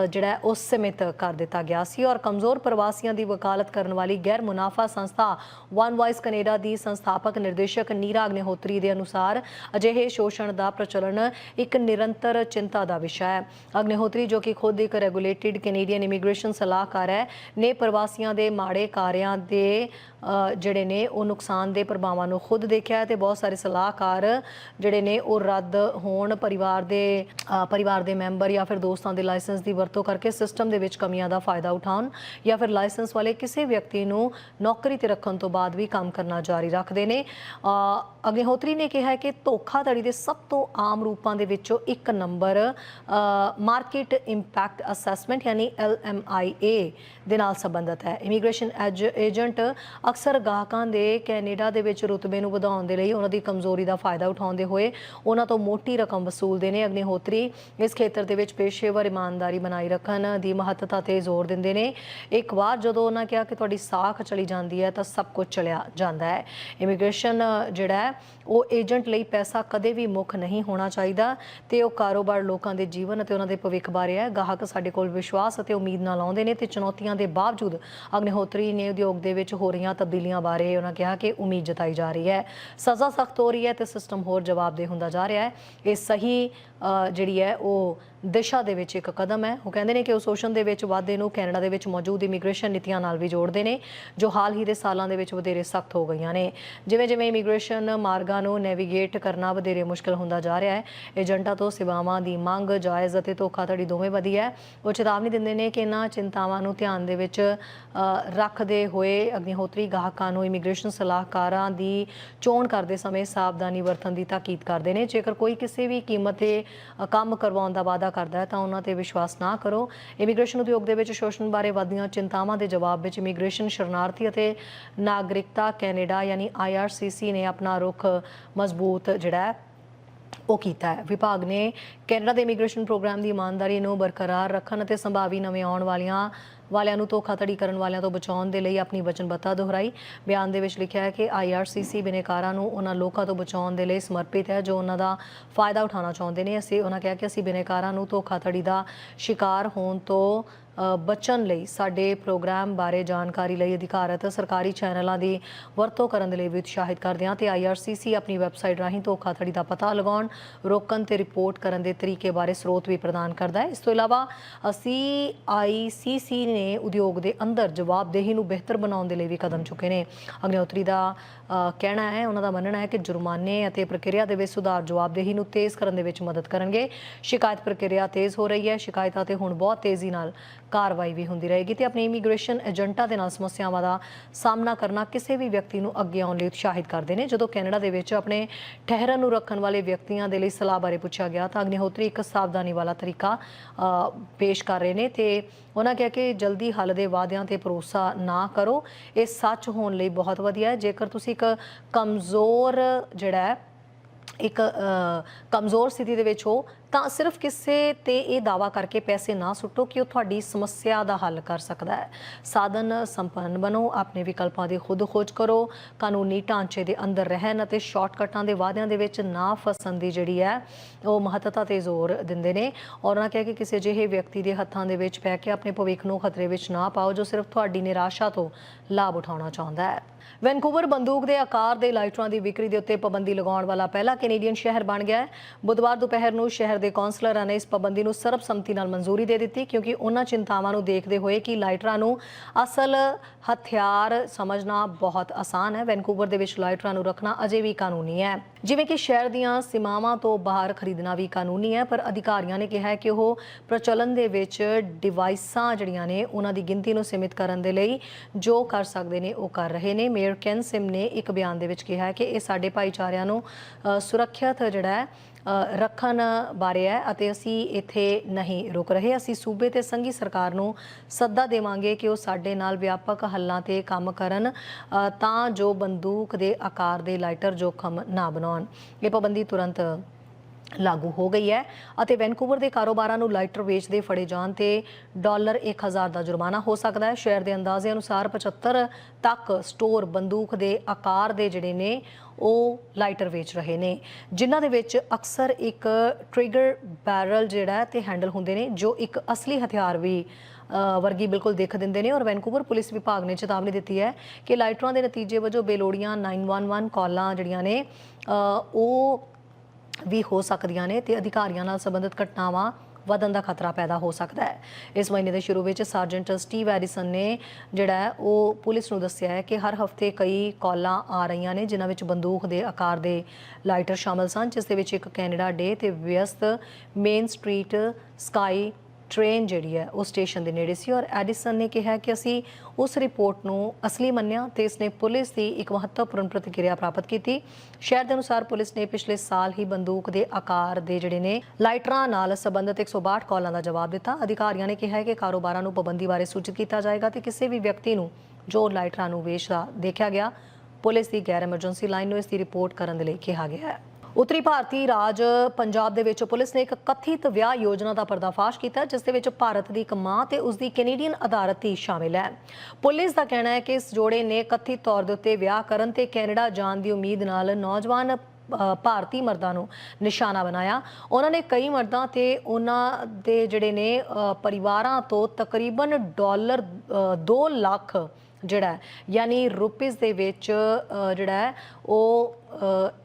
ਜਿਹੜਾ ਹੈ, ਉਹ ਸੀਮਿਤ ਕਰ ਦਿੱਤਾ ਗਿਆ ਸੀ। ਔਰ ਕਮਜ਼ੋਰ ਪ੍ਰਵਾਸੀਆਂ ਦੀ ਵਕਾਲਤ ਕਰਨ ਵਾਲੀ ਗੈਰ ਮੁਨਾਫਾ ਸੰਸਥਾ ਵਨ ਵਾਈ ਵਾਇਸ ਕੈਨੇਡਾ ਦੀ ਸੰਸਥਾਪਕ ਨਿਰਦੇਸ਼ਕ ਨੀਰਾ ਅਗਨਿਹੋਤਰੀ ਦੇ ਅਨੁਸਾਰ ਅਜਿਹੇ ਸ਼ੋਸ਼ਣ ਦਾ ਪ੍ਰਚਲਨ ਇੱਕ ਨਿਰੰਤਰ ਚਿੰਤਾ ਦਾ ਵਿਸ਼ਾ ਹੈ। ਅਗਨਿਹੋਤਰੀ, ਜੋ ਕਿ ਖੁਦ ਇੱਕ ਰੈਗੂਲੇਟਿਡ ਕੈਨੇਡੀਅਨ ਇਮੀਗ੍ਰੇਸ਼ਨ ਸਲਾਹਕਾਰ ਹੈ, ਨੇ ਪ੍ਰਵਾਸੀਆਂ ਦੇ ਮਾੜੇ ਕਾਰਿਆਂ ਦੇ ਜਿਹੜੇ ਨੇ, ਉਹ ਨੁਕਸਾਨ ਦੇ ਪ੍ਰਭਾਵਾਂ ਨੂੰ ਖੁਦ ਦੇਖਿਆ ਹੈ ਤੇ ਬਹੁਤ ਸਾਰੇ ਸਲਾਹਕਾਰ ਜਿਹੜੇ ਨੇ, ਉਹ ਰੱਦ ਹੋਣ ਪਰਿਵਾਰ ਦੇ ਪਰਿਵਾਰ ਦੇ ਮੈਂਬਰ ਜਾਂ ਫਿਰ ਦੋਸਤਾਂ ਦੇ ਲਾਇਸੈਂਸ ਦੀ ਵਰਤੋਂ ਕਰਕੇ ਸਿਸਟਮ ਦੇ ਵਿੱਚ ਕਮੀਆਂ ਦਾ ਫਾਇਦਾ ਉਠਾਉਣ ਜਾਂ ਫਿਰ ਲਾਇਸੈਂਸ ਵਾਲੇ ਕਿਸੇ ਵਿਅਕਤੀ ਨੂੰ ਨੌਕਰੀ ਤੇ ਰੱਖਣ ਤੋਂ ਬਾਅਦ ਵੀ ਕੰਮ ਕੰਮ ਕਰਨਾ ਜਾਰੀ ਰੱਖਦੇ ਨੇ। ਅ, ਅਗਨਿਹੋਤਰੀ ਨੇ ਕਿਹਾ ਕਿ ਧੋਖਾਧੜੀ ਦੇ ਸਭ ਤੋਂ ਆਮ ਰੂਪਾਂ ਦੇ ਵਿੱਚੋਂ ਇੱਕ ਨੰਬਰ ਮਾਰਕੀਟ ਇੰਪੈਕਟ ਅਸੈਸਮੈਂਟ ਯਾਨੀ LMIA ਦੇ ਨਾਲ ਸੰਬੰਧਿਤ ਹੈ। ਇਮੀਗ੍ਰੇਸ਼ਨ ਏਜੰਟ ਅਕਸਰ ਗਾਹਕਾਂ ਦੇ ਕੈਨੇਡਾ ਦੇ ਵਿੱਚ ਰੁਤਬੇ ਨੂੰ ਵਧਾਉਣ ਦੇ ਲਈ ਉਹਨਾਂ ਦੀ ਕਮਜ਼ੋਰੀ ਦਾ ਫਾਇਦਾ ਉਠਾਉਂਦੇ ਹੋਏ ਉਹਨਾਂ ਤੋਂ ਮੋਟੀ ਰਕਮ ਵਸੂਲਦੇ ਨੇ। ਅਗਨਿਹੋਤਰੀ ਇਸ ਖੇਤਰ ਦੇ ਵਿੱਚ ਪੇਸ਼ੇਵਰ ਇਮਾਨਦਾਰੀ ਬਣਾਈ ਰੱਖਣ ਦੀ ਮਹੱਤਤਾ ਤੇ ਜ਼ੋਰ ਦਿੰਦੇ ਨੇ। ਇੱਕ ਵਾਰ ਜਦੋਂ ਉਹਨਾਂ ਕਿਹਾ ਕਿ ਤੁਹਾਡੀ ਸਾਖ ਚਲੀ ਜਾਂਦੀ ਹੈ ਤਾਂ ਸਭ ਕੁਝ ਚਲਿਆ ਜਾਂਦਾ ਹੈ। ਇਮੀਗ੍ਰੇਸ਼ਨ ਜਿਹੜਾ ਹੈ, ਉਹ ਏਜੰਟ ਲਈ ਪੈਸਾ ਕਦੇ ਵੀ ਮੁੱਖ ਨਹੀਂ ਹੋਣਾ ਚਾਹੀਦਾ ਤੇ ਉਹ ਕਾਰੋਬਾਰ ਲੋਕਾਂ ਦੇ ਜੀਵਨ ਅਤੇ ਉਹਨਾਂ ਦੇ ਭਵਿੱਖ ਬਾਰੇ ਹੈ। ਗਾਹਕ ਸਾਡੇ ਕੋਲ ਵਿਸ਼ਵਾਸ ਅਤੇ ਉਮੀਦ ਨਾਲ ਆਉਂਦੇ ਨੇ ਤੇ ਚੁਣੌਤੀਆਂ ਦੇ ਬਾਵਜੂਦ ਅਗਨਿਹੋਤਰੀ ਨੇ ਉਦਯੋਗ ਦੇ ਵਿੱਚ ਹੋ ਰਹੀਆਂ ਤਬਦੀਲੀਆਂ ਬਾਰੇ ਉਹਨਾਂ ਕਿਹਾ ਕਿ ਉਮੀਦ ਜਤਾਈ ਜਾ ਰਹੀ ਹੈ। ਸਜ਼ਾ ਸਖਤ ਹੋ ਰਹੀ ਹੈ ਤੇ ਸਿਸਟਮ ਹੋਰ ਜਵਾਬਦੇਹ ਹੁੰਦਾ ਜਾ ਰਿਹਾ ਹੈ। ਇਹ ਸਹੀ ਜਿਹੜੀ ਹੈ, ਉਹ ਦਿਸ਼ਾ ਦੇ ਵਿੱਚ ਇੱਕ ਕਦਮ ਹੈ। ਉਹ ਕਹਿੰਦੇ ਨੇ ਕਿ ਉਹ ਸ਼ੋਸ਼ਣ ਦੇ ਵਿੱਚ ਵਾਧੇ ਨੂੰ ਕੈਨੇਡਾ ਦੇ ਵਿੱਚ ਮੌਜੂਦ ਇਮੀਗ੍ਰੇਸ਼ਨ ਨੀਤੀਆਂ ਨਾਲ ਵੀ ਜੋੜਦੇ ਨੇ, ਜੋ ਹਾਲ ਹੀ ਦੇ ਸਾਲਾਂ ਦੇ ਵਿੱਚ ਵਧੇਰੇ ਸਖਤ ਹੋ ਗਈਆਂ ਨੇ। ਜਿਵੇਂ ਜਿਵੇਂ ਇਮੀਗ੍ਰੇਸ਼ਨ ਮਾਰਗਾਂ ਨੂੰ ਨੈਵੀਗੇਟ ਕਰਨਾ ਵਧੇਰੇ ਮੁਸ਼ਕਲ ਹੁੰਦਾ ਜਾ ਰਿਹਾ ਹੈ, ਏਜੰਟਾਂ ਤੋਂ ਸੇਵਾਵਾਂ ਦੀ ਮੰਗ ਜਾਇਜ਼ ਅਤੇ ਧੋਖਾਧੜੀ ਦੋਵੇਂ ਵਧੀ ਹੈ। ਉਹ ਚੇਤਾਵਨੀ ਦਿੰਦੇ ਨੇ ਕਿ ਇਹਨਾਂ ਚਿੰਤਾਵਾਂ ਨੂੰ ਧਿਆਨ ਦੇ ਵਿੱਚ ਰੱਖਦੇ ਹੋਏ ਅਗਨੀਹੋਤਰੀ ਗਾਹਕਾਂ ਨੂੰ ਇਮੀਗ੍ਰੇਸ਼ਨ ਸਲਾਹਕਾਰਾਂ ਦੀ ਚੋਣ ਕਰਦੇ ਸਮੇਂ ਸਾਵਧਾਨੀ ਵਰਤਣ ਦੀ ਤਾਕੀਦ ਕਰਦੇ ਨੇ। ਜੇਕਰ ਕੋਈ ਕਿਸੇ ਵੀ ਕੀਮਤ ਤੇ ਕੰਮ ਕਰਵਾਉਣ ਦਾ ਵਾਅਦਾ ਕਰਦਾ ਹੈ ਤਾਂ ਉਹਨਾਂ ਤੇ ਵਿਸ਼ਵਾਸ ਨਾ ਕਰੋ। ਇਮੀਗ੍ਰੇਸ਼ਨ ਉਦਯੋਗ ਦੇ ਵਿੱਚ ਸ਼ੋਸ਼ਣ ਬਾਰੇ ਵਧਦੀਆਂ ਚਿੰਤਾਵਾਂ ਦੇ ਜਵਾਬ ਵਿੱਚ ਇਮੀਗ੍ਰੇਸ਼ਨ ਸ਼ਰਨਾਰਥੀ ਅਤੇ ਨਾਗਰਿਕਤਾ ਕੈਨੇਡਾ ਯਾਨੀ IRCC ਨੇ ਆਪਣਾ ਰੁਖ ਮਜ਼ਬੂਤ ਜਿਹੜਾ ਹੈ, ਉਹ ਕੀਤਾ ਹੈ। ਵਿਭਾਗ ਨੇ ਕੈਨੇਡਾ ਦੇ ਇਮੀਗ੍ਰੇਸ਼ਨ ਪ੍ਰੋਗਰਾਮ ਦੀ ਇਮਾਨਦਾਰੀ ਨੂੰ ਬਰਕਰਾਰ ਰੱਖਣ ਅਤੇ ਸੰਭਾਵੀ ਨਵੇਂ ਆਉਣ ਵਾਲੀਆਂ ਵਾਲਿਆਂ ਨੂੰ ਧੋਖਾਧੜੀ ਕਰਨ ਵਾਲਿਆਂ ਤੋਂ ਬਚਾਉਣ ਦੇ ਲਈ ਆਪਣੀ ਵਚਨਬੱਧਤਾ ਦੁਹਰਾਈ। ਬਿਆਨ ਦੇ ਵਿੱਚ ਲਿਖਿਆ ਹੈ ਕਿ ਆਈਆਰਸੀਸੀ ਬਿਨੇਕਾਰਾਂ ਨੂੰ ਉਹਨਾਂ ਲੋਕਾਂ ਤੋਂ ਬਚਾਉਣ ਦੇ ਲਈ ਸਮਰਪਿਤ ਹੈ ਜੋ ਉਹਨਾਂ ਦਾ ਫਾਇਦਾ ਉਠਾਉਣਾ ਚਾਹੁੰਦੇ ਨੇ। ਅਸੀਂ ਉਹਨਾਂ ਕਿਹਾ ਕਿ ਅਸੀਂ ਬਿਨੇਕਾਰਾਂ ਨੂੰ ਧੋਖਾਧੜੀ ਦਾ ਸ਼ਿਕਾਰ ਹੋਣ ਤੋਂ ਬਚਣ ਲਈ ਸਾਡੇ ਪ੍ਰੋਗਰਾਮ ਬਾਰੇ ਜਾਣਕਾਰੀ ਲਈ ਅਧਿਕਾਰਤ ਸਰਕਾਰੀ ਚੈਨਲਾਂ ਦੀ ਵਰਤੋਂ ਕਰਨ ਦੇ ਲਈ ਵੀ ਉਤਸ਼ਾਹਿਤ ਕਰਦੇ ਹਾਂ ਤੇ ਆਈਆਰਸੀਸੀ ਆਪਣੀ ਵੈਬਸਾਈਟ ਰਾਹੀਂ ਧੋਖਾਧੜੀ ਦਾ ਪਤਾ ਲਗਾਉਣ, ਰੋਕਣ ਤੇ ਰਿਪੋਰਟ ਕਰਨ ਦੇ ਤਰੀਕੇ ਬਾਰੇ ਸਰੋਤ ਵੀ ਪ੍ਰਦਾਨ ਕਰਦਾ ਹੈ। ਇਸ ਤੋਂ ਇਲਾਵਾ ਅਸੀਂ ਆਈਸੀਸੀ ਨੇ ਉਦਯੋਗ ਦੇ ਅੰਦਰ ਜਵਾਬਦੇਹੀ ਨੂੰ ਬਿਹਤਰ ਬਣਾਉਣ ਦੇ ਲਈ ਵੀ ਕਦਮ ਚੁੱਕੇ ਨੇ। ਅਗਨਿਹੋਤਰੀ ਦਾ ਕਹਿਣਾ ਹੈ, ਉਹਨਾਂ ਦਾ ਮੰਨਣਾ ਹੈ ਕਿ ਜੁਰਮਾਨੇ ਅਤੇ ਪ੍ਰਕਿਰਿਆ ਦੇ ਵਿੱਚ ਸੁਧਾਰ ਜਵਾਬਦੇਹੀ ਨੂੰ ਤੇਜ਼ ਕਰਨ ਦੇ ਵਿੱਚ ਮਦਦ ਕਰਨਗੇ। ਸ਼ਿਕਾਇਤ ਪ੍ਰਕਿਰਿਆ ਤੇਜ਼ ਹੋ ਰਹੀ ਹੈ। ਸ਼ਿਕਾਇਤਾਂ ਤੇ ਹੁਣ ਬਹੁਤ ਤੇਜ਼ੀ ਨਾਲ ਕਾਰਵਾਈ ਵੀ ਹੁੰਦੀ ਰਹੇਗੀ ਤੇ ਆਪਣੇ ਇਮੀਗ੍ਰੇਸ਼ਨ ਏਜੰਟਾਂ ਦੇ ਨਾਲ ਸਮੱਸਿਆਵਾਂ ਦਾ ਸਾਹਮਣਾ ਕਰਨਾ ਕਿਸੇ ਵੀ ਵਿਅਕਤੀ ਨੂੰ ਅੱਗੇ ਆਉਣ ਲਈ ਉਤਸ਼ਾਹਿਤ ਕਰਦੇ ਨੇ। ਜਦੋਂ ਕੈਨੇਡਾ ਦੇ ਵਿੱਚ ਆਪਣੇ ਠਹਿਰਨ ਨੂੰ ਰੱਖਣ ਵਾਲੇ ਵਿਅਕਤੀਆਂ ਦੇ ਲਈ ਸਲਾਹ ਬਾਰੇ ਪੁੱਛਿਆ ਗਿਆ ਤਾਂ ਅਗਨੀਹੋਤਰੀ ਇੱਕ ਸਾਵਧਾਨੀ ਵਾਲਾ ਤਰੀਕਾ ਪੇਸ਼ ਕਰ ਰਹੇ ਨੇ ਤੇ ਉਹਨਾਂ ਕਿਹਾ ਕਿ ਜਲਦੀ ਹੱਲ ਦੇ ਵਾਅਦਿਆਂ ਤੇ ਭਰੋਸਾ ਨਾ ਕਰੋ। ਇਹ ਸੱਚ ਹੋਣ ਲਈ ਬਹੁਤ ਵਧੀਆ ਹੈ। ਜੇਕਰ ਤੁਸੀਂ ਇੱਕ ਕਮਜ਼ੋਰ ਜਿਹੜਾ ਹੈ, ਇੱਕ ਕਮਜ਼ੋਰ ਸਥਿਤੀ ਦੇ ਵਿੱਚ ਹੋ ਤਾਂ ਸਿਰਫ ਕਿਸੇ ਤੇ ਇਹ ਦਾਵਾ ਕਰਕੇ ਪੈਸੇ ਨਾ ਸੁੱਟੋ ਕਿ ਉਹ ਤੁਹਾਡੀ ਸਮੱਸਿਆ ਦਾ ਹੱਲ ਕਰ ਸਕਦਾ ਹੈ। ਸਾਧਨ ਸੰਪੰਨ ਬਣੋ, ਆਪਣੇ ਵਿਕਲਪਾਂ ਦੀ ਖੁਦ ਖੋਜ ਕਰੋ, ਕਾਨੂੰਨੀ ਢਾਂਚੇ ਦੇ ਅੰਦਰ ਰਹਿਣ ਅਤੇ ਸ਼ਾਰਟਕਟਾਂ ਦੇ ਵਾਅਦਿਆਂ ਦੇ ਵਿੱਚ ਨਾ ਫਸਣ ਦੀ ਜਿਹੜੀ ਹੈ, ਉਹ ਮਹੱਤਤਾ ਤੇ ਜ਼ੋਰ ਦਿੰਦੇ ਨੇ। ਔਰ ਉਹਨਾਂ ਕਿਹਾ ਕਿ ਕਿਸੇ ਅਜਿਹੇ ਵਿਅਕਤੀ ਦੇ ਹੱਥਾਂ ਦੇ ਵਿੱਚ ਪੈ ਕੇ ਆਪਣੇ ਭਵਿੱਖ ਨੂੰ ਖਤਰੇ ਵਿੱਚ ਨਾ ਪਾਓ ਜੋ ਸਿਰਫ ਤੁਹਾਡੀ ਨਿਰਾਸ਼ਾ ਤੋਂ ਲਾਭ ਉਠਾਉਣਾ ਚਾਹੁੰਦਾ ਹੈ। ਵੈਨਕੂਵਰ ਬੰਦੂਕ ਦੇ ਆਕਾਰ ਦੇ ਲਾਈਟਰਾਂ ਦੀ ਵਿਕਰੀ ਦੇ ਉੱਤੇ ਪਾਬੰਦੀ ਲਗਾਉਣ ਵਾਲਾ ਪਹਿਲਾ ਕੈਨੇਡੀਅਨ ਸ਼ਹਿਰ ਬਣ ਗਿਆ ਹੈ। ਬੁੱਧਵਾਰ ਦੁਪਹਿਰ ਨੂੰ ਸ਼ਹਿਰ ਦੇ ਕੌਂਸਲਰਾਂ ਨੇ ਇਸ ਪਾਬੰਦੀ ਨੂੰ ਸਰਬਸੰਮਤੀ ਨਾਲ ਮਨਜ਼ੂਰੀ ਦੇ ਦਿੱਤੀ, ਕਿਉਂਕਿ ਉਹਨਾਂ ਚਿੰਤਾਵਾਂ ਨੂੰ ਦੇਖਦੇ ਹੋਏ ਕਿ ਲਾਈਟਰਾਂ ਨੂੰ ਅਸਲ ਹਥਿਆਰ ਸਮਝਣਾ ਬਹੁਤ ਆਸਾਨ ਹੈ। ਵੈਨਕੂਵਰ ਦੇ ਵਿੱਚ ਲਾਈਟਰਾਂ ਨੂੰ ਰੱਖਣਾ ਅਜੇ ਵੀ ਕਾਨੂੰਨੀ ਹੈ। ਜਿਵੇਂ ਕਿ ਸ਼ਹਿਰ ਦੀਆਂ ਸੀਮਾਵਾਂ ਤੋਂ ਬਾਹਰ ਖਰੀਦਣਾ ਵੀ ਕਾਨੂੰਨੀ ਹੈ, ਪਰ ਅਧਿਕਾਰੀਆਂ ਨੇ ਕਿਹਾ ਹੈ ਕਿ ਉਹ ਪ੍ਰਚਲਨ ਦੇ ਵਿੱਚ ਡਿਵਾਈਸਾਂ ਜਿਹੜੀਆਂ ਨੇ, ਉਹਨਾਂ ਦੀ ਗਿਣਤੀ ਨੂੰ ਸੀਮਿਤ ਕਰਨ ਦੇ ਲਈ ਜੋ ਕਰ ਸਕਦੇ ਨੇ, ਉਹ ਕਰ ਰਹੇ ਨੇ। ਮੇਅਰ ਕੈਨ ਸਿਮ ਨੇ ਇੱਕ ਬਿਆਨ ਦੇ ਵਿੱਚ ਕਿਹਾ ਹੈ ਕਿ ਇਹ ਸਾਡੇ ਭਾਈਚਾਰਿਆਂ ਨੂੰ ਸੁਰੱਖਿਅਤ ਜਿਹੜਾ ਹੈ ਰੱਖਣ ਬਾਰੇ ਹੈ ਅਤੇ ਅਸੀਂ ਇੱਥੇ ਨਹੀਂ ਰੁਕ ਰਹੇ। ਅਸੀਂ ਸੂਬੇ ਤੇ ਸੰਘੀ ਸਰਕਾਰ ਨੂੰ ਸੱਦਾ ਦੇਵਾਂਗੇ ਕਿ ਉਹ ਸਾਡੇ ਨਾਲ ਵਿਆਪਕ ਹੱਲਾਂ ਤੇ ਕੰਮ ਕਰਨ ਤਾਂ ਜੋ ਬੰਦੂਕ ਦੇ ਆਕਾਰ ਦੇ ਲਾਈਟਰ ਜੋਖਮ ਨਾ ਬਣਾਉਣ। ਇਹ ਪਾਬੰਦੀ ਤੁਰੰਤ ਲਾਗੂ ਹੋ ਗਈ ਹੈ ਅਤੇ ਵੈਨਕੂਵਰ ਦੇ ਕਾਰੋਬਾਰਾਂ ਨੂੰ ਲਾਈਟਰ ਵੇਚਦੇ ਫੜੇ ਜਾਣ ਤੇ ਡਾਲਰ 1000 ਦਾ ਜੁਰਮਾਨਾ ਹੋ ਸਕਦਾ ਹੈ। ਸ਼ਹਿਰ ਦੇ ਅੰਦਾਜ਼ੇ ਅਨੁਸਾਰ 75 ਤੱਕ ਸਟੋਰ ਬੰਦੂਕ ਦੇ ਆਕਾਰ ਦੇ ਜਿਹੜੇ ਨੇ, ਉਹ ਲਾਈਟਰ ਵੇਚ ਰਹੇ ਨੇ। ਜਿਨ੍ਹਾਂ ਦੇ ਵਿੱਚ ਅਕਸਰ ਇੱਕ ਟ੍ਰਿਗਰ ਬੈਰਲ ਜਿਹੜਾ ਹੈ ਤੇ ਹੈਂਡਲ ਹੁੰਦੇ ਨੇ, ਜੋ ਇੱਕ ਅਸਲੀ ਹਥਿਆਰ ਵੀ ਵਰਗੀ ਬਿਲਕੁਲ ਦੇਖ ਦਿੰਦੇ ਨੇ ਔਰ ਵੈਨਕੂਵਰ ਪੁਲਿਸ ਵਿਭਾਗ ਨੇ ਚੇਤਾਵਨੀ ਦਿੱਤੀ ਹੈ ਕਿ ਲਾਈਟਰਾਂ ਦੇ ਨਤੀਜੇ ਵਜੋਂ ਬੇਲੋੜੀਆਂ 911 ਕਾਲਾਂ ਜਿਹੜੀਆਂ ਨੇ ਉਹ ਵੀ ਹੋ ਸਕਦੀਆਂ ਨੇ ਤੇ ਅਧਿਕਾਰੀਆਂ ਨਾਲ ਸੰਬੰਧਿਤ ਘਟਨਾਵਾਂ ਵਧਣ ਦਾ ਖਤਰਾ ਪੈਦਾ ਹੋ ਸਕਦਾ ਹੈ। ਇਸ ਮਹੀਨੇ ਦੇ ਸ਼ੁਰੂ ਵਿੱਚ ਸਰਜੈਂਟ ਸਟੀਵ ਐਰਿਸਨ ਨੇ ਜਿਹੜਾ ਉਹ ਪੁਲਿਸ ਨੂੰ ਦੱਸਿਆ ਹੈ ਕਿ ਹਰ ਹਫ਼ਤੇ ਕਈ ਕਾਲਾਂ ਆ ਰਹੀਆਂ ਨੇ, ਜਿਨ੍ਹਾਂ ਵਿੱਚ ਬੰਦੂਕ ਦੇ ਆਕਾਰ ਦੇ ਲਾਈਟਰ ਸ਼ਾਮਲ ਸਨ, ਜਿਸ ਦੇ ਵਿੱਚ ਇੱਕ ਕੈਨੇਡਾ ਡੇ ਤੇ ਵਿਅਸਤ ਮੇਨ ਸਟਰੀਟ ਸਕਾਈ ਟ੍ਰੇਨ ਜਿਹੜੀ ਹੈ, ਉਹ ਸਟੇਸ਼ਨ ਦੇ ਨੇੜੇ ਸੀ ਔਰ ਐਡੀਸਨ ਨੇ ਕਿਹਾ ਕਿ ਅਸੀਂ ਉਸ ਰਿਪੋਰਟ ਨੂੰ ਅਸਲੀ ਮੰਨਿਆ ਤੇ ਇਸਨੇ ਪੁਲਿਸ ਦੀ ਇੱਕ ਮਹੱਤਵਪੂਰਨ ਪ੍ਰਤੀਕਿਰਿਆ ਪ੍ਰਾਪਤ ਕੀਤੀ। ਸ਼ਹਿਰ ਦੇ ਅਨੁਸਾਰ ਪੁਲਿਸ ਨੇ ਪਿਛਲੇ ਸਾਲ ਹੀ ਬੰਦੂਕ ਦੇ ਆਕਾਰ ਦੇ ਜਿਹੜੇ ਨੇ, ਲਾਈਟਰਾਂ ਨਾਲ ਸੰਬੰਧਿਤ 162 ਕਾਲਾਂ ਦਾ ਜਵਾਬ ਦਿੱਤਾ। ਅਧਿਕਾਰੀਆਂ ਨੇ ਕਿਹਾ ਹੈ ਕਿ ਕਾਰੋਬਾਰਾਂ ਨੂੰ ਪਾਬੰਦੀ ਬਾਰੇ ਸੂਚਿਤ ਕੀਤਾ ਜਾਏਗਾ ਤੇ ਕਿਸੇ ਵੀ ਵਿਅਕਤੀ ਨੂੰ ਜੋ ਲਾਈਟਰਾਂ ਨੂੰ ਵੇਚਦਾ ਦੇਖਿਆ ਗਿਆ। ਪੁਲਿਸ ਦੀ ਗੈਰ ਐਮਰਜੈਂਸੀ ਲਾਈਨ ਨੂੰ ਇਸ ਦੀ ਰਿਪੋਰਟ ਕਰਨ ਦੇ ਲਈ ਕਿਹਾ ਗਿਆ ਹੈ। ਉੱਤਰੀ ਭਾਰਤੀ ਰਾਜ ਪੰਜਾਬ ਦੇ ਵਿੱਚ ਪੁਲਿਸ ਨੇ ਇੱਕ ਕਥਿਤ ਵਿਆਹ ਯੋਜਨਾ ਦਾ ਪਰਦਾਫਾਸ਼ ਕੀਤਾ, ਜਿਸ ਦੇ ਵਿੱਚ ਭਾਰਤ ਦੀ ਇੱਕ ਮਾਂ ਤੇ ਉਸ ਦੀ ਕੈਨੇਡੀਅਨ ਅਧਾਰਤ ਧੀ ਸ਼ਾਮਿਲ ਹੈ। ਪੁਲਿਸ ਦਾ ਕਹਿਣਾ ਹੈ ਕਿ ਇਸ ਜੋੜੇ ਨੇ ਕਥਿਤ ਤੌਰ ਦੇ ਉੱਤੇ ਵਿਆਹ ਕਰਨ ਤੇ ਕੈਨੇਡਾ ਜਾਣ ਦੀ ਉਮੀਦ ਨਾਲ ਨੌਜਵਾਨ ਭਾਰਤੀ ਮਰਦਾਂ ਨੂੰ ਨਿਸ਼ਾਨਾ ਬਣਾਇਆ। ਉਹਨਾਂ ਨੇ ਕਈ ਮਰਦਾਂ ਤੇ ਉਹਨਾਂ ਦੇ ਜਿਹੜੇ ਨੇ ਪਰਿਵਾਰਾਂ ਤੋਂ ਤਕਰੀਬਨ ਡਾਲਰ 2 ਲੱਖ ਜਿਹੜਾ ਯਾਨੀ ਰੁਪੀਸ ਦੇ ਵਿੱਚ ਜਿਹੜਾ ਉਹ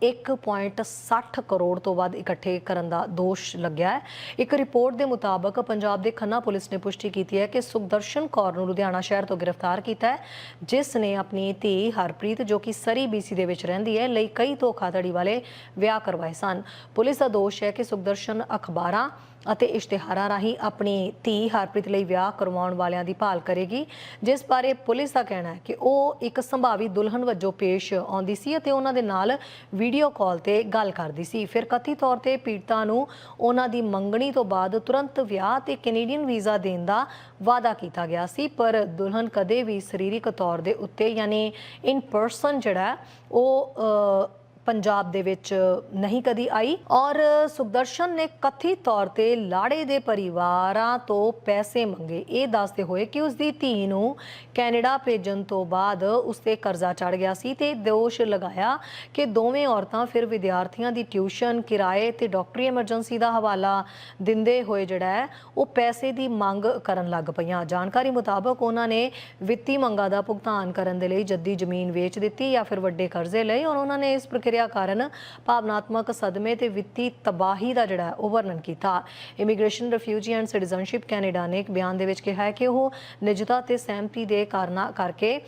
1.60 ਕਰੋੜ ਤੋਂ ਵੱਧ ਇਕੱਠੇ ਕਰਨ ਦਾ ਦੋਸ਼ ਲੱਗਿਆ ਹੈ। ਇੱਕ ਰਿਪੋਰਟ ਦੇ ਮੁਤਾਬਕ ਪੰਜਾਬ ਦੇ ਖੰਨਾ ਪੁਲਿਸ ਨੇ ਪੁਸ਼ਟੀ ਕੀਤੀ ਹੈ ਕਿ ਸੁਖਦਰਸ਼ਨ ਕੌਰ ਨੂੰ ਲੁਧਿਆਣਾ ਸ਼ਹਿਰ ਤੋਂ ਗ੍ਰਿਫਤਾਰ ਕੀਤਾ ਹੈ, ਜਿਸ ਨੇ ਆਪਣੀ ਧੀ ਹਰਪ੍ਰੀਤ, ਜੋ ਕਿ ਸਰੀ ਬੀਸੀ ਦੇ ਵਿੱਚ ਰਹਿੰਦੀ ਹੈ, ਲਈ ਕਈ ਧੋਖਾਧੜੀ ਵਾਲੇ ਵਿਆਹ ਕਰਵਾਏ ਸਨ। ਪੁਲਿਸ ਦਾ ਦੋਸ਼ ਹੈ ਕਿ ਸੁਖਦਰਸ਼ਨ ਅਖਬਾਰਾਂ ਅਤੇ ਇਸ਼ਤਿਹਾਰਾਂ ਰਾਹੀਂ ਆਪਣੀ ਧੀ ਹਰਪ੍ਰੀਤ ਲਈ ਵਿਆਹ ਕਰਵਾਉਣ ਵਾਲਿਆਂ ਦੀ ਭਾਲ ਕਰੇਗੀ, ਜਿਸ ਬਾਰੇ ਪੁਲਿਸ ਦਾ ਕਹਿਣਾ ਹੈ ਕਿ ਉਹ ਇੱਕ ਸੰਭਾਵੀ ਦੁਲਹਨ ਵਜੋਂ ਪੇਸ਼ ਆਉਂਦੀ ਸੀ ਅਤੇ ਉਹਨਾਂ ਦੇ ਨਾਲ ਵੀਡੀਓ ਕਾਲ ਤੇ ਗੱਲ ਕਰਦੀ ਸੀ। ਫਿਰ ਕਥਿਤ ਤੌਰ ਤੇ ਪੀੜਤਾ ਨੂੰ ਉਹਨਾਂ ਦੀ ਮੰਗਣੀ ਤੋਂ ਬਾਅਦ ਤੁਰੰਤ ਵਿਆਹ ਤੇ ਕੈਨੇਡੀਅਨ ਵੀਜ਼ਾ ਦੇਣ ਦਾ ਵਾਅਦਾ ਕੀਤਾ ਗਿਆ ਸੀ। ਪਰ ਦੁਲਹਨ ਕਦੇ ਵੀ ਸਰੀਰਕ ਤੌਰ ਦੇ ਉੱਤੇ ਯਾਨੀ ਇਨ ਪਰਸਨ ਜਿਹੜਾ ਉਹ ਅ, ਪੰਜਾਬ ਦੇ ਵਿੱਚ ਨਹੀਂ ਕਦੀ ਆਈ ਔਰ ਸੁਖਦਰਸ਼ਨ ਨੇ ਕਥਿਤ ਤੌਰ ਤੇ ਲਾੜੇ ਦੇ ਪਰਿਵਾਰਾਂ ਤੋਂ ਪੈਸੇ ਮੰਗੇ। ਇਹ ਦੱਸਦੇ ਹੋਏ ਕਿ ਉਸ ਦੀ ਧੀ ਨੂੰ ਕੈਨੇਡਾ ਭੇਜਣ ਤੋਂ ਬਾਅਦ ਉਸ ਤੇ ਕਰਜ਼ਾ ਚੜ ਗਿਆ ਸੀ ਤੇ ਦੋਸ਼ ਲਗਾਇਆ ਕਿ ਦੋਵੇਂ ਔਰਤਾਂ ਫਿਰ ਵਿਦਿਆਰਥੀਆਂ ਦੀ ਟਿਊਸ਼ਨ, ਕਿਰਾਏ ਤੇ ਡਾਕਟਰੀ ਐਮਰਜੈਂਸੀ ਦਾ ਹਵਾਲਾ ਦਿੰਦੇ ਹੋਏ ਜਿਹੜਾ ਹੈ, ਉਹ ਪੈਸੇ ਦੀ ਮੰਗ ਕਰਨ ਲੱਗ ਪਈਆਂ। ਜਾਣਕਾਰੀ ਮੁਤਾਬਕ ਉਹਨਾਂ ਨੇ ਵਿੱਤੀ ਮੰਗਾਂ ਦਾ ਭੁਗਤਾਨ ਕਰਨ ਦੇ ਲਈ ਜੱਦੀ ਜ਼ਮੀਨ ਵੇਚ ਦਿੱਤੀ ਜਾਂ ਫਿਰ ਵੱਡੇ ਕਰਜ਼ੇ ਲਏ ਔਰ ਉਹਨਾਂ ਨੇ ਇਸ ਪ੍ਰਕਿਰਿਆ ਪ੍ਰਕਿਰਿਆ ਕਾਰਨ ਭਾਵਨਾਤਮਕ ਸਦਮੇ ਤੇ ਵਿੱਤੀ ਤਬਾਹੀ ਦਾ ਜਿਹੜਾ ਉਹ ਵਰਣਨ ਕੀਤਾ। Immigration refugee and citizenship Canada ਨੇ ਇੱਕ ਬਿਆਨ ਦੇ ਵਿੱਚ ਕਿਹਾ ਹੈ ਕਿ ਉਹ ਨਿਜਤਾ ਤੇ ਸਹਿਮਤੀ ਦੇ ਕਾਰਨਾਂ ਕਰਕੇ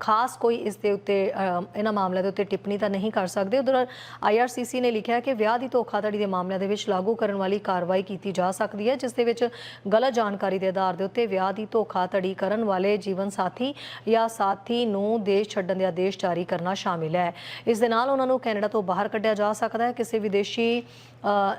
ਖਾਸ ਕੋਈ ਇਸ ਦੇ ਉੱਤੇ ਇਹਨਾਂ ਮਾਮਲਿਆਂ ਦੇ ਉੱਤੇ ਟਿੱਪਣੀ ਤਾਂ ਨਹੀਂ ਕਰ ਸਕਦੇ। ਉਧਰ ਆਈਆਰਸੀਸੀ ਨੇ ਲਿਖਿਆ ਕਿ ਵਿਆਹ ਦੀ ਧੋਖਾਧੜੀ ਦੇ ਮਾਮਲਿਆਂ ਦੇ ਵਿੱਚ ਲਾਗੂ ਕਰਨ ਵਾਲੀ ਕਾਰਵਾਈ ਕੀਤੀ ਜਾ ਸਕਦੀ ਹੈ, ਜਿਸ ਦੇ ਵਿੱਚ ਗਲਤ ਜਾਣਕਾਰੀ ਦੇ ਆਧਾਰ ਦੇ ਉੱਤੇ ਵਿਆਹ ਦੀ ਧੋਖਾਧੜੀ ਕਰਨ ਵਾਲੇ ਜੀਵਨ ਸਾਥੀ ਜਾਂ ਸਾਥੀ ਨੂੰ ਦੇਸ਼ ਛੱਡਣ ਦੇ ਆਦੇਸ਼ ਜਾਰੀ ਕਰਨਾ ਸ਼ਾਮਿਲ ਹੈ। ਇਸ ਦੇ ਨਾਲ ਉਹਨਾਂ ਨੂੰ ਕੈਨੇਡਾ ਤੋਂ ਬਾਹਰ ਕੱਢਿਆ ਜਾ ਸਕਦਾ ਹੈ। ਕਿਸੇ ਵਿਦੇਸ਼ੀ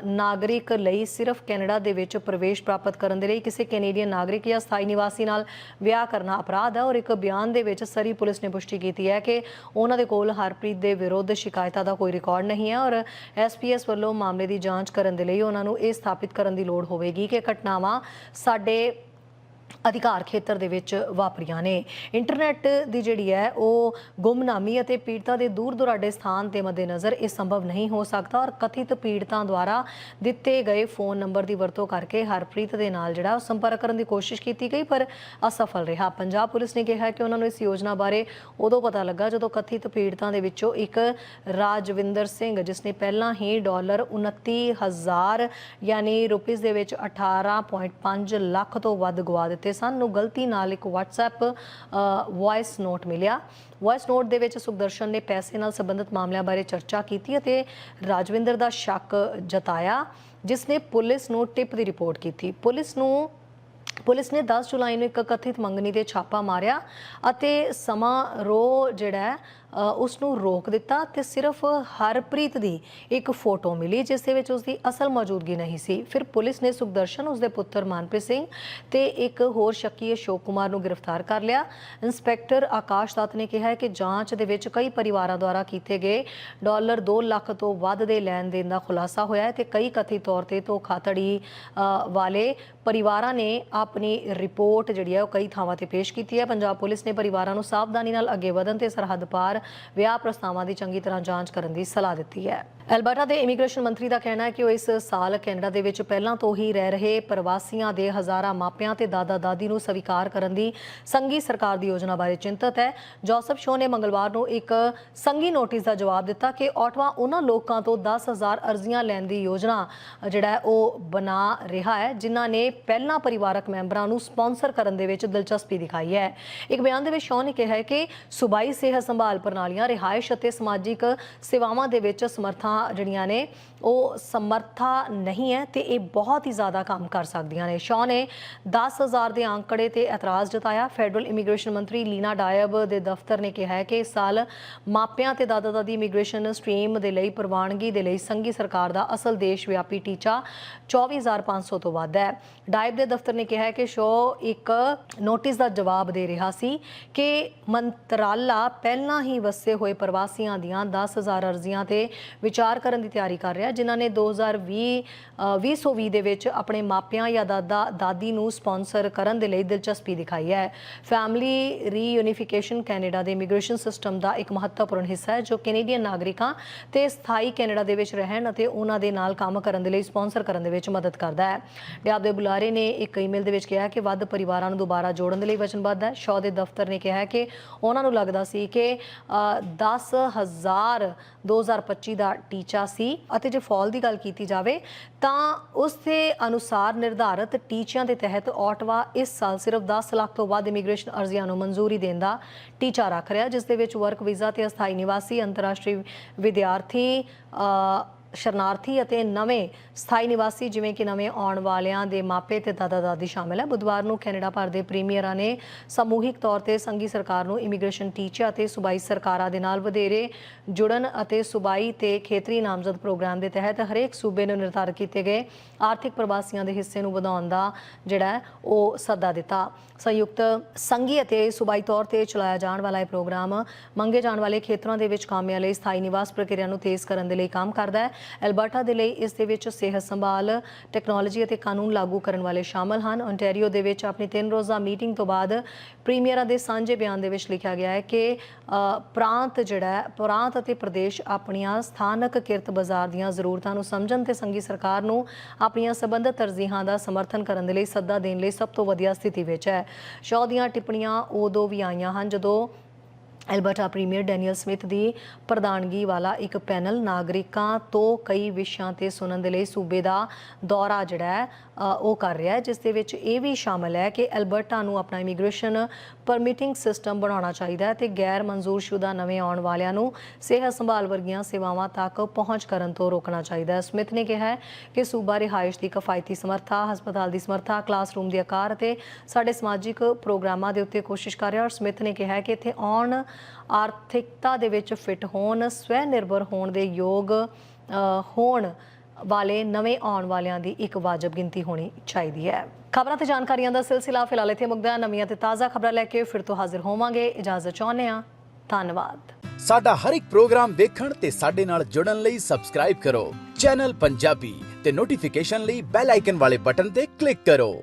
ਨਾਗਰਿਕ ਲਈ ਸਿਰਫ ਕੈਨੇਡਾ ਦੇ ਵਿੱਚ ਪ੍ਰਵੇਸ਼ ਪ੍ਰਾਪਤ ਕਰਨ ਦੇ ਲਈ ਕਿਸੇ ਕੈਨੇਡੀਅਨ ਨਾਗਰਿਕ ਜਾਂ ਸਥਾਈ ਨਿਵਾਸੀ ਨਾਲ ਵਿਆਹ ਕਰਨਾ ਅਪਰਾਧ ਹੈ ਔਰ ਇੱਕ ਬਿਆਨ ਦੇ ਵਿੱਚ ਸਰੀ ਪੁਲਿਸ ਨੇ ਪੁਸ਼ਟੀ ਕੀਤੀ ਹੈ ਕਿ ਉਹਨਾਂ ਦੇ ਕੋਲ ਹਰਪ੍ਰੀਤ ਦੇ ਵਿਰੁੱਧ ਸ਼ਿਕਾਇਤਾਂ ਦਾ ਕੋਈ ਰਿਕਾਰਡ ਨਹੀਂ ਹੈ ਔਰ ਐਸਪੀਐਸ ਵੱਲੋਂ ਮਾਮਲੇ ਦੀ ਜਾਂਚ ਕਰਨ ਦੇ ਲਈ ਉਹਨਾਂ ਨੂੰ ਇਹ ਸਥਾਪਿਤ ਕਰਨ ਦੀ ਲੋੜ ਹੋਵੇਗੀ ਕਿ ਘਟਨਾਵਾਂ ਸਾਡੇ ਅਧਿਕਾਰ ਖੇਤਰ ਦੇ ਵਿੱਚ ਵਾਪਰੀਆਂ ਨੇ। ਇੰਟਰਨੈਟ ਦੀ ਜਿਹੜੀ ਹੈ, ਉਹ ਗੁੰਮਨਾਮੀ ਅਤੇ ਪੀੜਤਾਂ ਦੇ ਦੂਰ ਦੁਰਾਡੇ ਸਥਾਨ ਦੇ ਮੱਦੇਨਜ਼ਰ ਇਹ ਸੰਭਵ ਨਹੀਂ ਹੋ ਸਕਦਾ ਔਰ ਕਥਿਤ ਪੀੜਤਾਂ ਦੁਆਰਾ ਦਿੱਤੇ ਗਏ ਫੋਨ ਨੰਬਰ ਦੀ ਵਰਤੋਂ ਕਰਕੇ ਹਰਪ੍ਰੀਤ ਦੇ ਨਾਲ ਜਿਹੜਾ ਉਹ ਸੰਪਰਕ ਕਰਨ ਦੀ ਕੋਸ਼ਿਸ਼ ਕੀਤੀ ਗਈ, ਪਰ ਅਸਫਲ ਰਿਹਾ। ਪੰਜਾਬ ਪੁਲਿਸ ਨੇ ਕਿਹਾ ਕਿ ਉਹਨਾਂ ਨੂੰ ਇਸ ਯੋਜਨਾ ਬਾਰੇ ਉਦੋਂ ਪਤਾ ਲੱਗਾ ਜਦੋਂ ਕਥਿਤ ਪੀੜਤਾਂ ਦੇ ਵਿੱਚੋਂ ਇੱਕ ਰਾਜਵਿੰਦਰ ਸਿੰਘ, ਜਿਸ ਨੇ ਪਹਿਲਾਂ ਹੀ ਡਾਲਰ 29000 ਯਾਨੀ ਰੁਪੀਸ ਦੇ ਵਿੱਚ 18.5 ਲੱਖ ਤੋਂ ਵੱਧ ਗਵਾ ਦਿੱਤੇ ਸਨ ਨੂੰ ਗਲਤੀ ਨਾਲ ਇੱਕ WhatsApp ਵੌਇਸ ਨੋਟ ਮਿਲਿਆ। ਵੌਇਸ ਨੋਟ ਦੇ ਵਿੱਚ ਸੁਖਦਰਸ਼ਨ ਨੇ ਪੈਸੇ ਨਾਲ ਸੰਬੰਧਿਤ ਮਾਮਲਿਆਂ ਬਾਰੇ ਚਰਚਾ ਕੀਤੀ ਅਤੇ ਰਾਜਵਿੰਦਰ ਦਾ ਸ਼ੱਕ ਜਤਾਇਆ ਜਿਸ ਨੇ ਪੁਲਿਸ ਨੂੰ ਟਿਪ ਦੀ ਰਿਪੋਰਟ ਕੀਤੀ। ਪੁਲਿਸ ਨੂੰ ਪੁਲਿਸ ਨੇ 10 ਜੁਲਾਈ ਨੂੰ ਇੱਕ ਕਥਿਤ ਮੰਗਣੀ ਤੇ ਛਾਪਾ ਮਾਰਿਆ ਅਤੇ ਸਮਾਂ ਰੋ ਜਿਹੜਾ ਹੈ, ਉਸ ਨੂੰ ਰੋਕ ਦਿੱਤਾ ਤੇ ਸਿਰਫ ਹਰਪ੍ਰੀਤ ਦੀ ਇੱਕ ਫੋਟੋ ਮਿਲੀ, ਜਿਸ ਦੇ ਵਿੱਚ ਉਸ ਦੀ ਅਸਲ ਮੌਜੂਦਗੀ ਨਹੀਂ ਸੀ। ਫਿਰ ਪੁਲਿਸ ਨੇ ਸੁਖਦਰਸ਼ਨ ਉਸ ਦੇ ਪੁੱਤਰ ਮਨਪ੍ਰੀਤ ਸਿੰਘ ਤੇ ਇੱਕ ਹੋਰ ਸ਼ੱਕੀ ਅਸ਼ੋਕ ਕੁਮਾਰ ਨੂੰ ਗ੍ਰਿਫਤਾਰ ਕਰ ਲਿਆ। ਇੰਸਪੈਕਟਰ ਆਕਾਸ਼ ਦੱਤ ਨੇ ਕਿਹਾ ਕਿ ਜਾਂਚ ਦੇ ਵਿੱਚ ਕਈ ਪਰਿਵਾਰਾਂ ਦੁਆਰਾ ਕੀਤੇ ਗਏ ਡਾਲਰ 2 ਲੱਖ ਤੋਂ ਵੱਧ ਦੇ ਲੈਣ ਦੇਣ ਦਾ ਖੁਲਾਸਾ ਹੋਇਆ ਹੈ ਤੇ ਕਈ ਕਥਿਤ ਤੌਰ ਤੇ ਧੋਖਾਧੜੀ ਵਾਲੇ ਪਰਿਵਾਰਾਂ ਨੇ ਆਪਣੀ ਰਿਪੋਰਟ ਜਿਹੜੀ ਹੈ ਉਹ ਕਈ ਥਾਵਾਂ ਤੇ ਪੇਸ਼ ਕੀਤੀ ਹੈ। ਪੰਜਾਬ ਪੁਲਿਸ ਨੇ ਪਰਿਵਾਰਾਂ ਨੂੰ ਸਾਵਧਾਨੀ ਨਾਲ ਅੱਗੇ ਵਧਣ ਤੇ ਸਰਹੱਦ ਪਾਰ ਵਿਆਹ ਪ੍ਰਸਤਾਵਾਂ ਦੀ ਚੰਗੀ ਤਰ੍ਹਾਂ ਜਾਂਚ ਕਰਨ ਦੀ ਸਲਾਹ ਦਿੱਤੀ ਹੈ। ਐਲਬਰਟਾ ਦੇ ਇਮੀਗ੍ਰੇਸ਼ਨ ਮੰਤਰੀ ਦਾ ਕਹਿਣਾ ਹੈ ਕਿ ਉਹ ਇਸ ਸਾਲ ਕੈਨੇਡਾ ਦੇ ਵਿੱਚ ਪਹਿਲਾਂ ਤੋਂ ਹੀ ਰਹਿ ਰਹੇ ਪ੍ਰਵਾਸੀਆਂ ਦੇ ਹਜ਼ਾਰਾਂ ਮਾਪਿਆਂ ਤੇ ਦਾਦਾ ਦਾਦੀ ਨੂੰ ਸਵੀਕਾਰ ਕਰਨ ਦੀ ਸੰਘੀ ਸਰਕਾਰ ਦੀ ਯੋਜਨਾ ਬਾਰੇ ਚਿੰਤਤ ਹੈ। ਜੋਸਫ ਸ਼ੋ ਨੇ ਮੰਗਲਵਾਰ ਨੂੰ ਇੱਕ ਸੰਘੀ ਨੋਟਿਸ ਦਾ ਜਵਾਬ ਦਿੱਤਾ ਕਿ ਆਟਵਾ ਉਹਨਾਂ ਲੋਕਾਂ ਤੋਂ 10000 ਅਰਜ਼ੀਆਂ ਲੈਣ ਦੀ ਯੋਜਨਾ ਜਿਹੜਾ ਉਹ ਬਣਾ ਰਿਹਾ ਹੈ, ਜਿਨ੍ਹਾਂ ਨੇ ਪਹਿਲਾਂ ਪਰਿਵਾਰਕ ਮੈਂਬਰਾਂ ਨੂੰ ਸਪਾਂਸਰ ਕਰਨ ਦੇ ਵਿੱਚ ਦਿਲਚਸਪੀ ਦਿਖਾਈ ਹੈ। ਇੱਕ ਬਿਆਨ ਦੇ ਵਿੱਚ ਸ਼ੋ ਨੇ ਕਿਹਾ ਹੈ ਕਿ ਸੂਬਾਈ ਸਿਹਤ ਸੰਭਾਲ ਪ੍ਰਣਾਲੀਆਂ, ਰਿਹਾਇਸ਼ ਅਤੇ ਸਮਾਜਿਕ ਸੇਵਾਵਾਂ ਦੇ ਵਿੱਚ ਸਮਰਥਾ ਜਿਹੜੀਆਂ ਨੇ, ਉਹ ਸਮਰਥਾ ਨਹੀਂ ਹੈ ਤੇ ਇਹ ਬਹੁਤ ਹੀ ਜ਼ਿਆਦਾ ਕੰਮ ਕਰ ਸਕਦੀਆਂ ਨੇ। ਸ਼ੋ ਨੇ 10000 ਦੇ ਅੰਕੜੇ ਤੇ ਇਤਰਾਜ਼ ਜਤਾਇਆ। ਫੈਡਰਲ ਇਮੀਗ੍ਰੇਸ਼ਨ ਮੰਤਰੀ ਲੀਨਾ ਡਾਇਬ ਦੇ ਦਫ਼ਤਰ ਨੇ ਕਿਹਾ ਹੈ ਕਿ ਇਸ ਸਾਲ ਮਾਪਿਆਂ ਤੇ ਦਾਦਾ ਦਾਦੀ ਇਮੀਗ੍ਰੇਸ਼ਨ ਸਟ੍ਰੀਮ ਦੇ ਲਈ ਪ੍ਰਵਾਨਗੀ ਦੇ ਲਈ ਸੰਘੀ ਸਰਕਾਰ ਦਾ ਅਸਲ ਦੇਸ਼ ਵਿਆਪੀ ਟੀਚਾ 24500 ਤੋਂ ਵੱਧ ਹੈ। ਡਾਇਬ ਦੇ ਦਫ਼ਤਰ ਨੇ ਕਿਹਾ ਹੈ ਕਿ ਸ਼ੋ ਇੱਕ ਨੋਟਿਸ ਦਾ ਜਵਾਬ ਦੇ ਰਿਹਾ ਸੀ ਕਿ ਮੰਤਰਾਲਾ ਪਹਿਲਾਂ ਹੀ ਵਸੇ ਹੋਏ ਪ੍ਰਵਾਸੀਆਂ ਦੀਆਂ 10000 ਅਰਜ਼ੀਆਂ ਤੇ ਵਿਚਾਰ ਕਰਨ ਦੀ ਤਿਆਰੀ ਕਰ ਰਿਹਾ ਜਿਨ੍ਹਾਂ ਨੇ 2020 ਅ, 2020 ਦੇ ਵਿੱਚ ਆਪਣੇ ਮਾਪਿਆਂ ਜਾਂ ਦਾਦਾ ਦਾਦੀ ਨੂੰ ਸਪਾਂਸਰ ਕਰਨ ਦੇ ਲਈ ਦਿਲਚਸਪੀ ਦਿਖਾਈ ਹੈ। ਫੈਮਿਲੀ ਰੀਯੂਨੀਫਿਕੇਸ਼ਨ ਕੈਨੇਡਾ ਦੇ ਇਮੀਗ੍ਰੇਸ਼ਨ ਸਿਸਟਮ ਦਾ ਇੱਕ ਮਹੱਤਵਪੂਰਨ ਹਿੱਸਾ ਹੈ ਜੋ ਕੈਨੇਡੀਅਨ ਨਾਗਰਿਕਾਂ ਤੇ ਸਥਾਈ ਕੈਨੇਡਾ ਦੇ ਵਿੱਚ ਰਹਿਣ ਅਤੇ ਉਹਨਾਂ ਦੇ ਨਾਲ ਕੰਮ ਕਰਨ ਦੇ ਲਈ ਸਪਾਂਸਰ ਕਰਨ ਦੇ ਵਿੱਚ ਮਦਦ ਕਰਦਾ ਹੈ। ਡਿਆਬ ਦੇ ਬੁਲਾਰੇ ਨੇ ਇੱਕ ਈਮੇਲ ਦੇ ਵਿੱਚ ਕਿਹਾ ਕਿ ਵੱਧ ਪਰਿਵਾਰਾਂ ਨੂੰ ਦੁਬਾਰਾ ਜੋੜਨ ਦੇ ਲਈ ਵਚਨਬੱਧ ਹੈ। ਸ਼ੌ ਦੇ ਦਫ਼ਤਰ ਨੇ ਕਿਹਾ ਕਿ ਉਹਨਾਂ ਨੂੰ ਲੱਗਦਾ ਸੀ ਕਿ ਅ, 10000 2025 ਦਾ ਟੀਚਾ ਸੀ ਅਤੇ ਜੇ ਫਾਲ ਦੀ ਗੱਲ ਕੀਤੀ ਜਾਵੇ ਤਾਂ ਉਸ ਦੇ ਅਨੁਸਾਰ ਨਿਰਧਾਰਤ ਟੀਚਿਆਂ ਦੇ ਤਹਿਤ ਆਟਵਾ ਇਸ ਸਾਲ ਸਿਰਫ 10 ਲੱਖ ਤੋਂ ਵੱਧ ਇਮੀਗ੍ਰੇਸ਼ਨ ਅਰਜ਼ੀਆਂ ਨੂੰ ਮਨਜ਼ੂਰੀ ਦੇਣ ਦਾ ਟੀਚਾ ਰੱਖ ਰਿਹਾ, ਜਿਸ ਦੇ ਵਿੱਚ ਵਰਕ ਵੀਜ਼ਾ ਤੇ ਅਸਥਾਈ ਨਿਵਾਸੀ, ਅੰਤਰਰਾਸ਼ਟਰੀ ਵਿਦਿਆਰਥੀ ਸ਼ਰਨਾਰਥੀ ਅਤੇ ਨਵੇਂ ਸਥਾਈ ਨਿਵਾਸੀ, ਜਿਵੇਂ ਕਿ ਨਵੇਂ ਆਉਣ ਵਾਲਿਆਂ ਦੇ ਮਾਪੇ ਤੇ ਦਾਦਾ ਦਾਦੀ ਸ਼ਾਮਲ ਹੈ। ਬੁੱਧਵਾਰ ਨੂੰ ਕੈਨੇਡਾ ਭਰ ਦੇ ਪ੍ਰੀਮੀਅਰਾਂ ਨੇ ਸਮੂਹਿਕ ਤੌਰ ਤੇ ਸੰਘੀ ਸਰਕਾਰ ਨੂੰ ਇਮੀਗ੍ਰੇਸ਼ਨ ਟੀਚਾ ਅਤੇ ਸੂਬਾਈ ਸਰਕਾਰਾਂ ਦੇ ਨਾਲ ਵਧੇਰੇ ਜੁੜਨ ਅਤੇ ਸੂਬਾਈ ਤੇ ਖੇਤਰੀ ਨਾਮਜ਼ਦ ਪ੍ਰੋਗਰਾਮ ਦੇ ਤਹਿਤ ਹਰੇਕ ਸੂਬੇ ਨੂੰ ਨਿਰਧਾਰਤ ਕੀਤੇ ਗਏ ਆਰਥਿਕ ਪ੍ਰਵਾਸੀਆਂ ਦੇ ਹਿੱਸੇ ਨੂੰ ਵਧਾਉਣ ਦਾ ਜਿਹੜਾ ਉਹ ਸੱਦਾ ਦਿੱਤਾ। ਸੰਯੁਕਤ ਸੰਘੀ ਅਤੇ ਸੂਬਾਈ ਤੌਰ ਤੇ ਚਲਾਇਆ ਜਾਣ ਵਾਲਾ ਇਹ ਪ੍ਰੋਗਰਾਮ ਮੰਗੇ ਜਾਣ ਵਾਲੇ ਖੇਤਰਾਂ ਦੇ ਵਿੱਚ ਕਾਮਿਆਂ ਲਈ ਸਥਾਈ ਨਿਵਾਸ ਪ੍ਰਕਿਰਿਆ ਨੂੰ ਤੇਜ਼ ਕਰਨ ਦੇ ਲਈ ਕੰਮ ਕਰਦਾ ਹੈ। ਐਲਬਰਟਾ ਦੇ ਲਈ ਇਸ ਦੇ ਵਿੱਚ ਸਿਹਤ ਸੰਭਾਲ ਟੈਕਨੋਲੋਜੀ ਅਤੇ ਕਾਨੂੰਨ ਲਾਗੂ ਕਰਨ ਵਾਲੇ ਸ਼ਾਮਲ ਹਨ। ਓਨਟਾਰੀਓ ਦੇ ਵਿੱਚ ਆਪਣੀ ਤਿੰਨ ਰੋਜ਼ਾ ਮੀਟਿੰਗ ਤੋਂ ਬਾਅਦ ਪ੍ਰੀਮੀਅਰਾਂ ਦੇ ਸਾਂਝੇ ਬਿਆਨ ਦੇ ਵਿੱਚ ਲਿਖਿਆ ਗਿਆ ਹੈ ਕਿ ਪ੍ਰਾਂਤ ਜਿਹੜਾ ਹੈ, ਪ੍ਰਾਂਤ ਅਤੇ ਪ੍ਰਦੇਸ਼ ਆਪਣੀਆਂ ਸਥਾਨਕ ਕਿਰਤ ਬਾਜ਼ਾਰ ਦੀਆਂ ਜ਼ਰੂਰਤਾਂ ਨੂੰ ਸਮਝਣ ਤੇ ਸੰਗੀ ਸਰਕਾਰ ਨੂੰ ਆਪਣੀਆਂ ਸਬੰਧਤ ਤਰਜੀਹਾਂ ਦਾ ਸਮਰਥਨ ਕਰਨ ਦੇ ਲਈ ਸੱਦਾ ਦੇਣ ਲਈ ਸਭ ਤੋਂ ਵਧੀਆ ਸਥਿਤੀ ਵਿੱਚ ਹੈ। ਸ਼ੌ ਦੀਆਂ ਟਿੱਪਣੀਆਂ ਉਦੋਂ ਵੀ ਆਈਆਂ ਹਨ ਜਦੋਂ ਐਲਬਰਟਾ ਪ੍ਰੀਮੀਅਰ ਡੈਨੀਅਲ ਸਮਿਥ ਦੀ ਪ੍ਰਧਾਨਗੀ ਵਾਲਾ ਇੱਕ ਪੈਨਲ ਨਾਗਰਿਕਾਂ ਤੋਂ ਕਈ ਵਿਸ਼ਿਆਂ ਤੇ ਸੁਣਨ ਦੇ ਲਈ ਸੂਬੇ ਦਾ ਦੌਰਾ ਜਿਹੜਾ ਹੈ ਉਹ ਕਰ ਰਿਹਾ ਹੈ, ਜਿਸ ਦੇ ਵਿੱਚ ਇਹ ਵੀ ਸ਼ਾਮਲ ਹੈ ਕਿ ਐਲਬਰਟਾ ਨੂੰ ਆਪਣਾ ਇਮੀਗ੍ਰੇਸ਼ਨ ਪਰਮਿਟਿੰਗ ਸਿਸਟਮ ਬਣਾਉਣਾ ਚਾਹੀਦਾ ਹੈ ਤੇ ਗੈਰ ਮਨਜ਼ੂਰਸ਼ੁਦਾ ਨਵੇਂ ਆਉਣ ਵਾਲਿਆਂ ਨੂੰ ਸਿਹਤ ਸੰਭਾਲ ਵਰਗੀਆਂ ਸੇਵਾਵਾਂ ਤੱਕ ਪਹੁੰਚ ਕਰਨ ਤੋਂ ਰੋਕਣਾ ਚਾਹੀਦਾ ਹੈ। ਸਮਿਥ ਨੇ ਕਿਹਾ ਹੈ ਕਿ ਸੂਬਾ ਰਿਹਾਇਸ਼ ਦੀ ਕਿਫਾਇਤੀ ਸਮਰੱਥਾ, ਹਸਪਤਾਲ ਦੀ ਸਮਰੱਥਾ, ਕਲਾਸਰੂਮ ਦੀ ਆਕਾਰ ਅਤੇ ਸਾਡੇ ਸਮਾਜਿਕ ਪ੍ਰੋਗਰਾਮਾਂ ਦੇ ਉੱਤੇ ਕੋਸ਼ਿਸ਼ ਕਰ ਰਿਹਾ ਔਰ ਸਮਿਥ ਨੇ ਕਿਹਾ ਹੈ ਕਿ ਇੱਥੇ ਆਉਣ ਆਰਥਿਕਤਾ ਦੇ ਵਿੱਚ ਫਿੱਟ ਹੋਣ, ਸਵੈ ਨਿਰਭਰ ਹੋਣ ਦੇ ਯੋਗ ਹੋਣ ਵਾਲੇ, ਨਵੇਂ ਆਉਣ ਵਾਲਿਆਂ ਦੀ ਇੱਕ ਵਾਜਬ ਗਿਣਤੀ ਹੋਣੀ ਚਾਹੀਦੀ ਹੈ। ਖਬਰਾਂ ਤੇ ਜਾਣਕਾਰੀਆਂ ਦਾ ਸਿਲਸਿਲਾ ਫਿਲਹਾਲ ਇੱਥੇ ਮੁੱਕਦਾ ਨਵੀਆਂ ਤੇ ਤਾਜ਼ਾ ਖਬਰਾਂ ਲੈ ਕੇ ਫਿਰ ਤੋਂ ਹਾਜ਼ਰ ਹੋਵਾਂਗੇ। ਇਜਾਜ਼ਤ ਚਾਹੁੰਦੇ ਹਾਂ। ਧੰਨਵਾਦ। ਸਾਡਾ ਹਰ ਇੱਕ ਪ੍ਰੋਗਰਾਮ ਦੇਖਣ ਤੇ ਸਾਡੇ ਨਾਲ ਜੁੜਨ ਲਈ ਸਬਸਕ੍ਰਾਈਬ ਕਰੋ। ਚੈਨਲ ਪੰਜਾਬੀ ਤੇ ਨੋਟੀਫਿਕੇਸ਼ਨ ਲਈ ਬੈਲ ਆਈਕਨ ਵਾਲੇ ਬਟਨ ਤੇ ਕਲਿੱਕ ਕਰੋ।